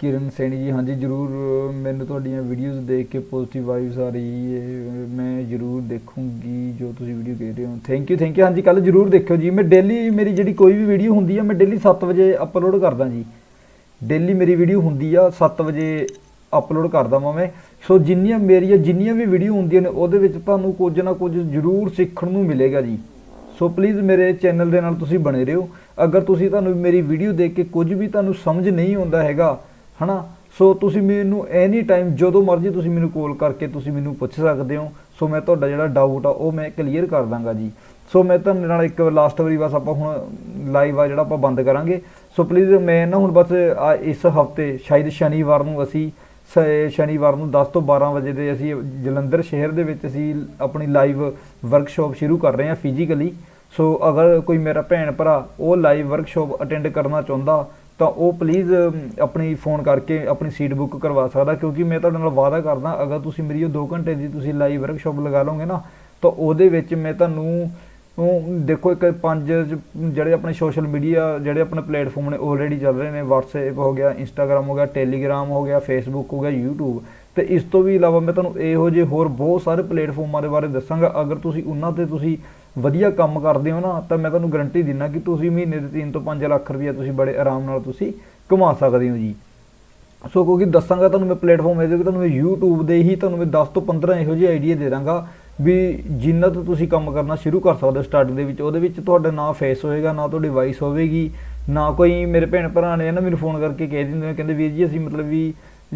ਕਿਰਨ ਸੈਣੀ ਜੀ, ਹਾਂਜੀ, ਜਰੂਰ, ਮੈਨੂੰ ਤੁਹਾਡੀਆਂ ਵੀਡੀਓਜ਼ ਦੇਖ ਕੇ ਪੋਜ਼ਿਟਿਵ ਵਾਈਬਸ ਆ ਰਹੀ ਹੈ ਮੈਂ ਜਰੂਰ ਦੇਖੂੰਗੀ ਜੋ ਤੁਸੀਂ ਵੀਡੀਓ ਕਹਿ ਰਹੇ ਹੋ। ਥੈਂਕ ਯੂ ਥੈਂਕ ਯੂ ਹਾਂਜੀ ਕੱਲ ਜਰੂਰ ਦੇਖਿਓ ਜੀ। ਮੈਂ ਡੇਲੀ ਮੇਰੀ ਜਿਹੜੀ ਕੋਈ ਵੀ ਵੀਡੀਓ ਹੁੰਦੀ ਆ, ਮੈਂ ਡੇਲੀ 7 ਵਜੇ ਅਪਲੋਡ ਕਰਦਾ ਜੀ। ਡੇਲੀ ਮੇਰੀ ਵੀਡੀਓ ਹੁੰਦੀ ਆ 7 ਵਜੇ ਅਪਲੋਡ ਕਰਦਾ ਵਾਂ ਮੈਂ। ਸੋ ਜਿੰਨੀਆਂ ਮੇਰੀਆਂ ਜਿੰਨੀਆਂ ਵੀ ਵੀਡੀਓ ਹੁੰਦੀਆਂ ਨੇ, ਉਹਦੇ ਵਿੱਚ ਤੁਹਾਨੂੰ ਕੁਝ ਨਾ ਕੁਝ ਜਰੂਰ ਸਿੱਖਣ ਨੂੰ ਮਿਲੇਗਾ ਜੀ। ਸੋ ਪਲੀਜ਼ ਮੇਰੇ ਚੈਨਲ ਦੇ ਨਾਲ ਤੁਸੀਂ ਬਣੇ ਰਹੋ। ਅਗਰ ਤੁਸੀਂ ਤੁਹਾਨੂੰ ਮੇਰੀ ਵੀਡੀਓ ਦੇਖ ਕੇ ਕੁਝ ਵੀ ਤੁਹਾਨੂੰ ਸਮਝ ਨਹੀਂ ਆਉਂਦਾ ਹੈਗਾ ਹਨਾ? ਸੋ ਤੁਸੀਂ ਮੈਨੂੰ ਐਨੀ ਟਾਈਮ ਜਦੋਂ ਮਰਜ਼ੀ ਤੁਸੀਂ ਮੈਨੂੰ ਕਾਲ ਕਰਕੇ ਤੁਸੀਂ ਮੈਨੂੰ ਪੁੱਛ ਸਕਦੇ ਹੋ। ਸੋ ਮੈਂ ਤੁਹਾਡਾ ਜਿਹੜਾ ਡਾਊਟ ਆ, ਉਹ ਮੈਂ ਕਲੀਅਰ ਕਰ ਦਾਂਗਾ ਜੀ। ਸੋ ਮੈਂ ਤੁਹਾਡੇ ਨਾਲ ਇੱਕ ਲਾਸਟ ਵਾਰੀ ਬਸ ਆਪਾਂ ਹੁਣ ਲਾਈਵ ਆ ਜਿਹੜਾ ਆਪਾਂ ਬੰਦ ਕਰਾਂਗੇ। ਸੋ ਪਲੀਜ਼ ਮੈਂ ਨਾ ਹੁਣ ਬਸ, ਆ ਇਸ ਹਫ਼ਤੇ, ਸ਼ਾਇਦ ਸ਼ਨੀਵਾਰ ਨੂੰ ਅਸੀਂ, ਸ- ਸ਼ਨੀਵਾਰ ਨੂੰ 10 ਤੋਂ 12 ਵਜੇ ਦੇ ਅਸੀਂ ਜਲੰਧਰ ਸ਼ਹਿਰ ਦੇ ਵਿੱਚ ਅਸੀਂ ਆਪਣੀ ਲਾਈਵ ਵਰਕਸ਼ਾਪ ਸ਼ੁਰੂ ਕਰ ਰਹੇ ਹਾਂ ਫਿਜ਼ੀਕਲੀ ਸੋ ਅਗਰ ਕੋਈ ਮੇਰਾ ਭੈਣ ਭਰਾ ਉਹ ਲਾਈਵ ਵਰਕਸ਼ਾਪ ਅਟੈਂਡ ਕਰਨਾ ਚਾਹੁੰਦਾ ਤਾਂ ਉਹ ਪਲੀਜ਼ ਆਪਣੀ ਫੋਨ ਕਰਕੇ ਆਪਣੀ ਸੀਟ ਬੁੱਕ ਕਰਵਾ ਸਕਦਾ, ਕਿਉਂਕਿ ਮੈਂ ਤੁਹਾਡੇ ਨਾਲ ਵਾਅਦਾ ਕਰਦਾ, ਅਗਰ ਤੁਸੀਂ ਮੇਰੀ ਉਹ 2 ਘੰਟੇ ਦੀ ਤੁਸੀਂ ਲਾਈਵ ਵਰਕਸ਼ਾਪ ਲਗਾ ਲਓਗੇ ਨਾ, ਤਾਂ ਉਹਦੇ ਵਿੱਚ ਮੈਂ ਤੁਹਾਨੂੰ, ਉਹ ਦੇਖੋ ਇੱਕ ਪੰਜ ਜਿਹੜੇ ਆਪਣੇ ਸੋਸ਼ਲ ਮੀਡੀਆ ਜਿਹੜੇ ਆਪਣੇ ਪਲੇਟਫਾਰਮ ਨੇ ਆਲਰੇਡੀ ਚੱਲ ਰਹੇ ਨੇ, WhatsApp ਹੋ ਗਿਆ, Instagram ਹੋ ਗਿਆ, Telegram ਹੋ ਗਿਆ, Facebook ਹੋ ਗਿਆ, YouTube, ਤੇ ਇਸ ਤੋਂ ਵੀ ਇਲਾਵਾ ਮੈਂ ਤੁਹਾਨੂੰ ਇਹੋ ਜਿਹੇ ਹੋਰ ਬਹੁਤ ਸਾਰੇ ਪਲੇਟਫਾਰਮਾਂ ਦੇ ਬਾਰੇ ਦੱਸਾਂਗਾ, ਅਗਰ ਤੁਸੀਂ ਉਹਨਾਂ ਤੇ ਤੁਸੀਂ ਵਧੀਆ ਕੰਮ ਕਰਦੇ ਹੋ ਨਾ, ਤਾਂ ਮੈਂ ਤੁਹਾਨੂੰ ਗਾਰੰਟੀ ਦਿੰਦਾ ਕਿ ਤੁਸੀਂ ਮਹੀਨੇ ਦੇ 3 ਤੋਂ 5 ਲੱਖ ਰੁਪਏ ਤੁਸੀਂ ਬੜੇ ਆਰਾਮ ਨਾਲ ਤੁਸੀਂ ਕਮਾ ਸਕਦੇ ਹੋ ਜੀ। ਸੋ ਕਿਉਂਕਿ ਦੱਸਾਂਗਾ ਤੁਹਾਨੂੰ ਮੈਂ ਪਲੇਟਫਾਰਮ ਇਹਦੇ ਕਿ ਤੁਹਾਨੂੰ ਮੈਂ YouTube ਦੇ ਹੀ ਤੁਹਾਨੂੰ ਮੈਂ 10 ਤੋਂ 15 ਇਹੋ ਜਿਹੇ ਆਈਡੀਆ ਦੇ ਦਾਂਗਾ ਵੀ ਜਿੰਨਾ ਤੋਂ ਤੁਸੀਂ ਕੰਮ ਕਰਨਾ ਸ਼ੁਰੂ ਕਰ ਸਕਦੇ ਹੋ ਸਟਾਰਟਿੰਗ ਦੇ ਵਿੱਚ। ਉਹਦੇ ਵਿੱਚ ਤੁਹਾਡਾ ਨਾ ਫੇਸ ਹੋਏਗਾ, ਨਾ ਤੁਹਾਡੀ ਵਾਈਸ ਹੋਵੇਗੀ, ਨਾ ਕੋਈ ਮੇਰੇ ਭੈਣ ਭਰਾ ਨੇ ਨਾ ਮੈਨੂੰ ਫੋਨ ਕਰਕੇ ਕਹਿ ਦਿੰਦੇ ਨੇ, ਕਹਿੰਦੇ ਵੀਰ ਜੀ ਅਸੀਂ ਮਤਲਬ ਵੀ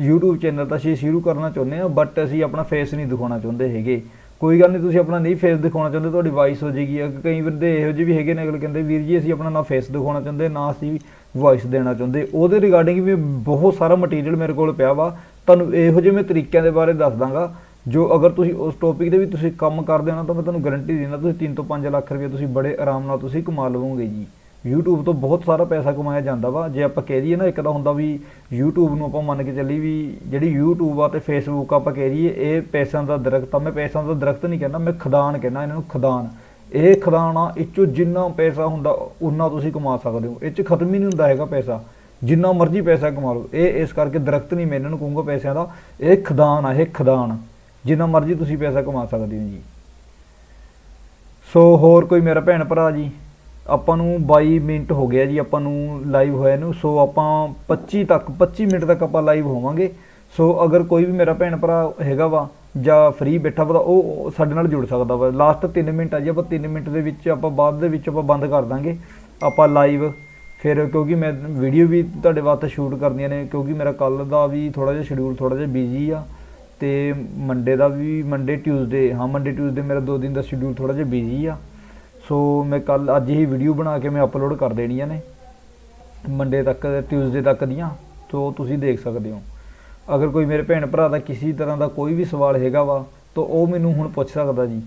YouTube ਚੈਨਲ ਤਾਂ ਅਸੀਂ ਸ਼ੁਰੂ ਕਰਨਾ ਚਾਹੁੰਦੇ ਹਾਂ ਬਟ ਅਸੀਂ ਆਪਣਾ ਫੇਸ ਨਹੀਂ ਦਿਖਾਉਣਾ ਚਾਹੁੰਦੇ ਹੈਗੇ। ਕੋਈ ਗੱਲ ਨਹੀਂ, ਤੁਸੀਂ ਆਪਣਾ ਨਹੀਂ ਫੇਸ ਦਿਖਾਉਣਾ ਚਾਹੁੰਦੇ, ਤੁਹਾਡੀ ਵਾਇਸ ਹੋ ਜਾਏਗੀ। ਅਗ- ਕਈ ਬੰਦੇ ਇਹੋ ਜਿਹੇ ਵੀ ਹੈਗੇ ਨੇ, ਅਗਲੇ ਕਹਿੰਦੇ, ਵੀਰ ਜੀ, ਅਸੀਂ ਆਪਣਾ ਨਾ ਫੇਸ ਦਿਖਾਉਣਾ ਚਾਹੁੰਦੇ, ਨਾ ਅਸੀਂ ਵਾਇਸ ਦੇਣਾ ਚਾਹੁੰਦੇ। ਉਹਦੇ ਰਿਗਾਰਡਿੰਗ ਵੀ ਬਹੁਤ ਸਾਰਾ ਮਟੀਰੀਅਲ ਮੇਰੇ ਕੋਲ ਪਿਆ ਵਾ। ਤੁਹਾਨੂੰ ਇਹੋ ਜਿਹੇ ਮੈਂ ਤਰੀਕਿਆਂ ਦੇ ਬਾਰੇ ਦੱਸ ਦਾਂਗਾ, ਜੋ ਅਗਰ ਤੁਸੀਂ ਉਸ ਟੌਪਿਕ ਦੇ ਵੀ ਤੁਸੀਂ ਕੰਮ ਕਰਦੇ ਹੋ ਨਾ, ਤਾਂ ਮੈਂ ਤੁਹਾਨੂੰ ਗਾਰੰਟੀ ਦਿੰਦਾ, ਤੁਸੀਂ 3 ਤੋਂ 5 ਲੱਖ ਰੁਪਏ ਤੁਸੀਂ ਬੜੇ ਆਰਾਮ ਨਾਲ ਤੁਸੀਂ ਕਮਾ ਲਵੋਗੇ ਜੀ। YouTube ਤੋਂ ਬਹੁਤ ਸਾਰਾ ਪੈਸਾ ਕਮਾਇਆ ਜਾਂਦਾ ਵਾ। ਜੇ ਆਪਾਂ ਕਹਿ ਦਈਏ ਨਾ, ਇੱਕ ਤਾਂ ਹੁੰਦਾ ਵੀ YouTube ਨੂੰ ਆਪਾਂ ਮੰਨ ਕੇ ਚੱਲੀ ਵੀ ਜਿਹੜੀ YouTube ਆ ਤੇ Facebook ਆ ਆਪਾਂ ਕਹਿ ਦਈਏ, ਇਹ ਪੈਸਿਆਂ ਦਾ ਦਰਖਤ ਆ। ਮੈਂ ਪੈਸਿਆਂ ਦਾ ਦਰਖਤ ਨਹੀਂ ਕਹਿੰਦਾ, ਮੈਂ ਖਦਾਨ ਕਹਿੰਦਾ, ਇਹਨਾਂ ਨੂੰ ਖਦਾਨ। ਇਹ ਖਦਾਨ ਆ, ਇਹ 'ਚੋਂ ਜਿੰਨਾ ਪੈਸਾ ਹੁੰਦਾ, ਉਨਾ ਤੁਸੀਂ ਕਮਾ ਸਕਦੇ ਹੋ। ਇਹ 'ਚ ਖਤਮ ਹੀ ਨਹੀਂ ਹੁੰਦਾ ਹੈਗਾ ਪੈਸਾ। ਜਿੰਨਾ ਮਰਜ਼ੀ ਪੈਸਾ ਕਮਾ ਲਓ। ਇਹ ਇਸ ਕਰਕੇ ਦਰਖਤ ਨਹੀਂ ਮੈਂ ਇਹਨਾਂ ਨੂੰ ਕਹੂੰਗਾ ਪੈਸਿਆਂ ਦਾ। ਇਹ ਖਦਾਨ ਆ, ਇਹ ਖਦਾਨ। ਜਿੰਨਾ ਮਰਜ਼ੀ ਤੁਸੀਂ ਪੈਸਾ ਕਮਾ ਸਕਦੇ ਹੋ ਜੀ। ਸੋ ਹੋਰ ਕੋਈ ਮੇਰਾ ਭੈਣ ਭਰਾ ਜੀ? ਆਪਾਂ ਨੂੰ 22 ਮਿੰਟ ਹੋ ਗਿਆ ਜੀ, ਆਪਾਂ ਨੂੰ ਲਾਈਵ ਹੋਇਆ ਨੂੰ ਸੋ ਆਪਾਂ 25 ਤੱਕ 25 ਮਿੰਟ ਤੱਕ ਆਪਾਂ ਲਾਈਵ ਹੋਵਾਂਗੇ। ਸੋ ਅਗਰ ਕੋਈ ਵੀ ਮੇਰਾ ਭੈਣ ਭਰਾ ਹੈਗਾ ਵਾ, ਜਾਂ ਫ੍ਰੀ ਬੈਠਾ ਵਾ, ਤਾਂ ਉਹ ਸਾਡੇ ਨਾਲ ਜੁੜ ਸਕਦਾ ਵਾ। ਲਾਸਟ 3 ਮਿੰਟ ਆ ਜੀ, ਆਪਾਂ 3 ਮਿੰਟ ਦੇ ਵਿੱਚ, ਆਪਾਂ ਬਾਅਦ ਦੇ ਵਿੱਚ ਆਪਾਂ ਬੰਦ ਕਰ ਦਾਂਗੇ। ਆਪਾਂ ਲਾਈਵ ਫਿਰ ਕਿਉਂਕਿ ਮੈਂ ਵੀਡੀਓ ਵੀ ਤੁਹਾਡੇ ਵਾਸਤੇ ਸ਼ੂਟ ਕਰਨੀਆਂ ਨੇ, ਕਿਉਂਕਿ ਮੇਰਾ ਕੱਲ ਦਾ ਵੀ ਥੋੜਾ ਜਿਹਾ ਸ਼ਡਿਊਲ ਥੋੜਾ ਜਿਹਾ ਬਿਜ਼ੀ ਆ, ਤੇ ਮੰਡੇ ਦਾ ਵੀ ਮੰਡੇ ਟਿਊਜ਼ਡੇ ਹਾਂ ਮੰਡੇ ਟਿਊਜ਼ਡੇ ਮੇਰਾ ਦੋ ਦਿਨ ਦਾ ਸ਼ਡਿਊਲ ਥੋੜਾ ਜਿਹਾ ਬਿਜ਼ੀ ਆ। ਸੋ ਮੈਂ ਕੱਲ ਅੱਜ ਹੀ ਵੀਡੀਓ ਬਣਾ ਕੇ ਮੈਂ ਅਪਲੋਡ ਕਰ ਦੇਣੀਆਂ ਨੇ ਮੰਡੇ ਤੱਕ ਟਿਊਜ਼ਡੇ ਤੱਕ ਦੀਆਂ ਸੋ ਤੁਸੀਂ ਦੇਖ ਸਕਦੇ ਹੋ। ਅਗਰ ਕੋਈ ਮੇਰੇ ਭੈਣ ਭਰਾ ਦਾ ਕਿਸੇ ਤਰ੍ਹਾਂ ਦਾ ਕੋਈ ਵੀ ਸਵਾਲ ਹੈਗਾ ਵਾ, ਤਾਂ ਉਹ ਮੈਨੂੰ ਹੁਣ ਪੁੱਛ ਸਕਦਾ ਜੀ।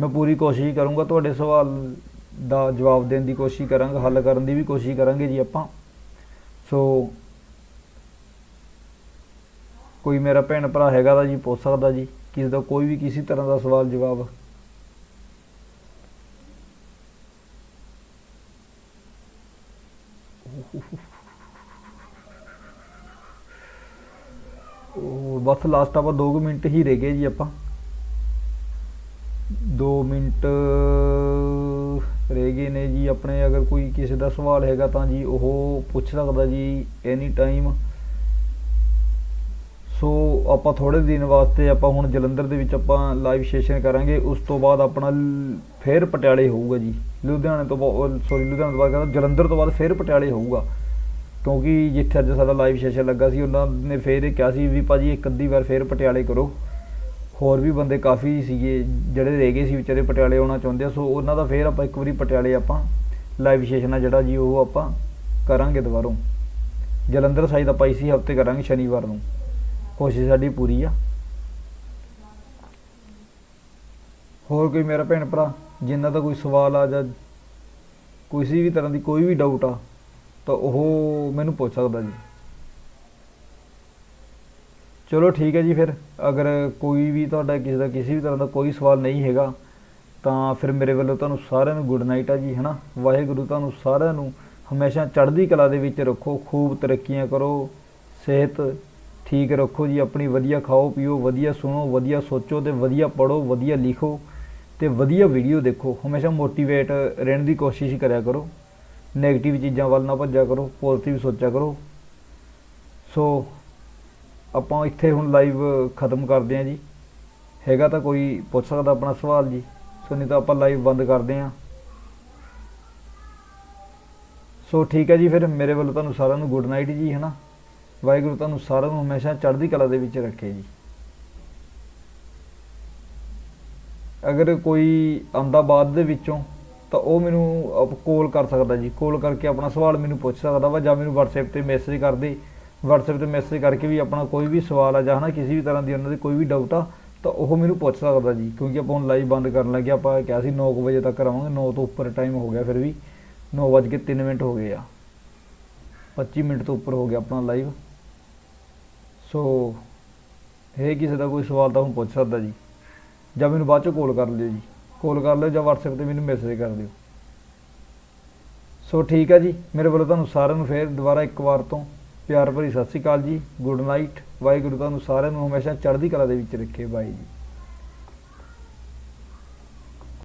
ਮੈਂ ਪੂਰੀ ਕੋਸ਼ਿਸ਼ ਕਰੂੰਗਾ ਤੁਹਾਡੇ ਸਵਾਲ ਦਾ ਜਵਾਬ ਦੇਣ ਦੀ ਕੋਸ਼ਿਸ਼ ਕਰਾਂਗਾ, ਹੱਲ ਕਰਨ ਦੀ ਵੀ ਕੋਸ਼ਿਸ਼ ਕਰਾਂਗੇ ਜੀ ਆਪਾਂ। ਸੋ ਕੋਈ ਮੇਰਾ ਭੈਣ ਭਰਾ ਹੈਗਾ ਦਾ ਜੀ, ਪੁੱਛ ਸਕਦਾ ਜੀ, ਕਿਸੇ ਦਾ ਕੋਈ ਵੀ ਕਿਸੇ ਤਰ੍ਹਾਂ ਦਾ ਸਵਾਲ, ਜਵਾਬ ਉਹ ਬਸ ਲਾਸਟ ਆਪਾਂ 2 ਮਿੰਟ ਹੀ ਰਹਿ ਗਏ ਜੀ ਆਪਾਂ। 2 ਮਿੰਟ ਰਹਿ ਗਏ ਨੇ ਜੀ ਆਪਣੇ। ਅਗਰ ਕੋਈ ਕਿਸੇ ਦਾ ਸਵਾਲ ਹੈਗਾ ਤਾਂ ਜੀ ਉਹ ਪੁੱਛ ਸਕਦਾ ਜੀ ਐਨੀ ਟਾਈਮ ਸੋ ਆਪਾਂ ਥੋੜੇ ਦਿਨ ਵਾਸਤੇ ਆਪਾਂ ਹੁਣ ਜਲੰਧਰ ਦੇ ਵਿੱਚ ਆਪਾਂ ਲਾਈਵ ਸੈਸ਼ਨ ਕਰਾਂਗੇ। ਉਸ ਤੋਂ ਬਾਅਦ ਆਪਣਾ ਫਿਰ ਪਟਿਆਲੇ ਹੋਊਗਾ ਜੀ। ਲੁਧਿਆਣੇ ਤੋਂ ਬਾਅਦ ਸੌਰੀ ਲੁਧਿਆਣੇ ਤੋਂ ਬਾਅਦ ਕਹਿੰਦਾ ਜਲੰਧਰ ਤੋਂ ਬਾਅਦ ਫਿਰ ਪਟਿਆਲੇ ਹੋਊਗਾ। ਕਿਉਂਕਿ ਜਿੱਥੇ ਅੱਜ ਸਾਡਾ ਲਾਈਵ ਸੈਸ਼ਨ ਲੱਗਾ ਸੀ, ਉਹਨਾਂ ਨੇ ਫਿਰ ਇਹ ਕਿਹਾ ਸੀ ਵੀ ਭਾਜੀ ਇੱਕ ਅੱਧੀ ਵਾਰ ਫਿਰ ਪਟਿਆਲੇ ਕਰੋ। ਹੋਰ ਵੀ ਬੰਦੇ ਕਾਫੀ ਸੀਗੇ, ਜਿਹੜੇ ਰਹਿ ਗਏ ਸੀ ਵਿਚਾਰੇ ਪਟਿਆਲੇ ਆਉਣਾ ਚਾਹੁੰਦੇ ਆ, ਸੋ ਉਹਨਾਂ ਦਾ ਫਿਰ ਆਪਾਂ ਇੱਕ ਵਾਰੀ ਪਟਿਆਲੇ ਆਪਾਂ ਲਾਈਵ ਸੈਸ਼ਨ ਆ ਜਿਹੜਾ ਜੀ, ਉਹ ਆਪਾਂ ਕਰਾਂਗੇ ਦੁਬਾਰੋਂ। ਜਲੰਧਰ ਸਾਈਡ ਆਪਾਂ ਇਸੇ ਹਫ਼ਤੇ ਕਰਾਂਗੇ, ਸ਼ਨੀਵਾਰ ਨੂੰ। ਕੋਸ਼ਿਸ਼ ਸਾਡੀ ਪੂਰੀ ਆ। ਹੋਰ ਕੋਈ ਮੇਰਾ ਭੈਣ ਭਰਾ? ਜਿਨ੍ਹਾਂ ਦਾ ਕੋਈ ਸਵਾਲ ਆ ਜਾਂ ਕਿਸੇ ਵੀ ਤਰ੍ਹਾਂ ਦੀ ਕੋਈ ਵੀ ਡਾਊਟ ਆ, ਤਾਂ ਉਹ ਮੈਨੂੰ ਪੁੱਛ ਸਕਦਾ ਜੀ। ਚਲੋ ਠੀਕ ਹੈ ਜੀ ਫਿਰ, ਅਗਰ ਕੋਈ ਵੀ ਤੁਹਾਡਾ ਕਿਸੇ ਦਾ ਕਿਸੇ ਵੀ ਤਰ੍ਹਾਂ ਦਾ ਕੋਈ ਸਵਾਲ ਨਹੀਂ ਹੈਗਾ, ਤਾਂ ਫਿਰ ਮੇਰੇ ਵੱਲੋਂ ਤੁਹਾਨੂੰ ਸਾਰਿਆਂ ਨੂੰ ਗੁੱਡ ਨਾਈਟ ਆ ਜੀ ਹਨਾ ਵਾਹਿਗੁਰੂ ਤੁਹਾਨੂੰ ਸਾਰਿਆਂ ਨੂੰ ਹਮੇਸ਼ਾ ਚੜ੍ਹਦੀ ਕਲਾ ਦੇ ਵਿੱਚ ਰੱਖੋ, ਖੂਬ ਤਰੱਕੀਆਂ ਕਰੋ, ਸਿਹਤ ਠੀਕ ਰੱਖੋ ਜੀ, ਆਪਣੀ ਵਧੀਆ ਖਾਓ ਪੀਓ ਵਧੀਆ ਸੁਣੋ, ਵਧੀਆ ਸੋਚੋ ਤੇ ਵਧੀਆ ਪੜੋ ਵਧੀਆ ਲਿਖੋ। ਤੇ ਵਧੀਆ ਵੀਡੀਓ ਦੇਖੋ। ਹਮੇਸ਼ਾ ਮੋਟੀਵੇਟ ਰਹਿਣ ਦੀ ਕੋਸ਼ਿਸ਼ ਕਰਿਆ ਕਰੋ। 네ਗੇਟਿਵ ਚੀਜ਼ਾਂ ਵੱਲ ਨਾ ਭੱਜਿਆ ਕਰੋ ਪੋਜ਼ਿਟਿਵ ਸੋਚਿਆ ਕਰੋ। ਸੋ ਆਪਾਂ ਇੱਥੇ ਹੁਣ ਲਾਈਵ ਖਤਮ ਕਰਦੇ ਹਾਂ ਜੀ। ਹੈਗਾ ਤਾਂ ਕੋਈ ਪੁੱਛ ਸਕਦਾ ਆਪਣਾ ਸਵਾਲ ਜੀ? ਸੋ ਨਹੀਂ ਤਾਂ ਆਪਾਂ ਲਾਈਵ ਬੰਦ ਕਰਦੇ ਹਾਂ। ਸੋ ਠੀਕ ਹੈ ਜੀ, ਫਿਰ ਮੇਰੇ ਵੱਲੋਂ ਤੁਹਾਨੂੰ ਸਾਰਿਆਂ ਨੂੰ ਗੁੱਡ ਨਾਈਟ ਜੀ ਹਨਾ ਵਾਹਿਗੁਰੂ ਤੁਹਾਨੂੰ ਸਾਰਿਆਂ ਨੂੰ ਹਮੇਸ਼ਾ ਚੜ੍ਹਦੀ ਕਲਾ ਦੇ ਵਿੱਚ ਰੱਖੇ ਜੀ। ਅਗਰ ਕੋਈ ਆਉਂਦਾ ਬਾਅਦ ਦੇ ਵਿੱਚੋਂ, ਤਾਂ ਉਹ ਮੈਨੂੰ ਕਾਲ ਕਰ ਸਕਦਾ ਜੀ। ਕਾਲ ਕਰਕੇ ਆਪਣਾ ਸਵਾਲ ਮੈਨੂੰ ਪੁੱਛ ਸਕਦਾ ਵਾ ਜਾਂ ਮੈਨੂੰ WhatsApp ਤੇ ਮੈਸੇਜ ਕਰ ਦੇ। WhatsApp ਤੇ ਮੈਸੇਜ ਕਰਕੇ ਵੀ ਆਪਣਾ ਕੋਈ ਵੀ ਸਵਾਲ ਆ ਜਾਂ ਹਨਾ ਕਿਸੇ ਵੀ ਤਰ੍ਹਾਂ ਦੀ ਉਹਨਾਂ ਦੀ ਕੋਈ ਵੀ ਡਾਊਟ ਆ, ਤਾਂ ਉਹ ਮੈਨੂੰ ਪੁੱਛ ਸਕਦਾ ਜੀ। ਕਿਉਂਕਿ ਆਪਾਂ ਹੁਣ ਲਾਈਵ ਬੰਦ ਕਰਨ ਲੱਗੇ, ਆਪਾਂ ਕਿਹਾ ਸੀ 9 ਵਜੇ ਤੱਕ ਕਰਾਵਾਂਗੇ। 9 ਤੋਂ ਉੱਪਰ ਟਾਈਮ ਹੋ ਗਿਆ ਫਿਰ ਵੀ। 9:03 ਮਿੰਟ ਹੋ ਗਏ ਆ। 25 ਮਿੰਟ ਤੋਂ ਉੱਪਰ ਹੋ ਗਿਆ ਆਪਣਾ ਲਾਈਵ ਸੋ, ਹੈ ਕਿਸੇ ਦਾ ਕੋਈ ਸਵਾਲ ਤਾਂ ਹੁਣ ਪੁੱਛ ਸਕਦਾ ਜੀ। ਜਾਂ ਮੈਨੂੰ ਬਾਅਦ ਚੋਂ ਕਾਲ ਕਰ ਲਿਓ ਜੀ। ਕਾਲ ਕਰ ਲਿਓ ਜਾਂ WhatsApp ਤੇ ਮੈਨੂੰ ਮੈਸੇਜ ਕਰ ਦਿਓ। ਸੋ ਠੀਕ ਹੈ ਜੀ, ਮੇਰੇ ਵੱਲੋਂ ਤੁਹਾਨੂੰ ਸਾਰਿਆਂ ਨੂੰ ਫੇਰ ਦੁਬਾਰਾ ਇੱਕ ਵਾਰ ਤੋਂ ਪਿਆਰ ਭਰੀ ਸਤਿ ਸ਼੍ਰੀ ਅਕਾਲ ਜੀ। ਗੁੱਡ ਨਾਈਟ ਵਾਹਿਗੁਰੂ ਤੁਹਾਨੂੰ ਸਾਰਿਆਂ ਨੂੰ ਹਮੇਸ਼ਾ ਚੜ੍ਹਦੀ ਕਲਾ ਦੇ ਵਿੱਚ ਰੱਖੇ। ਬਾਈ ਜੀ।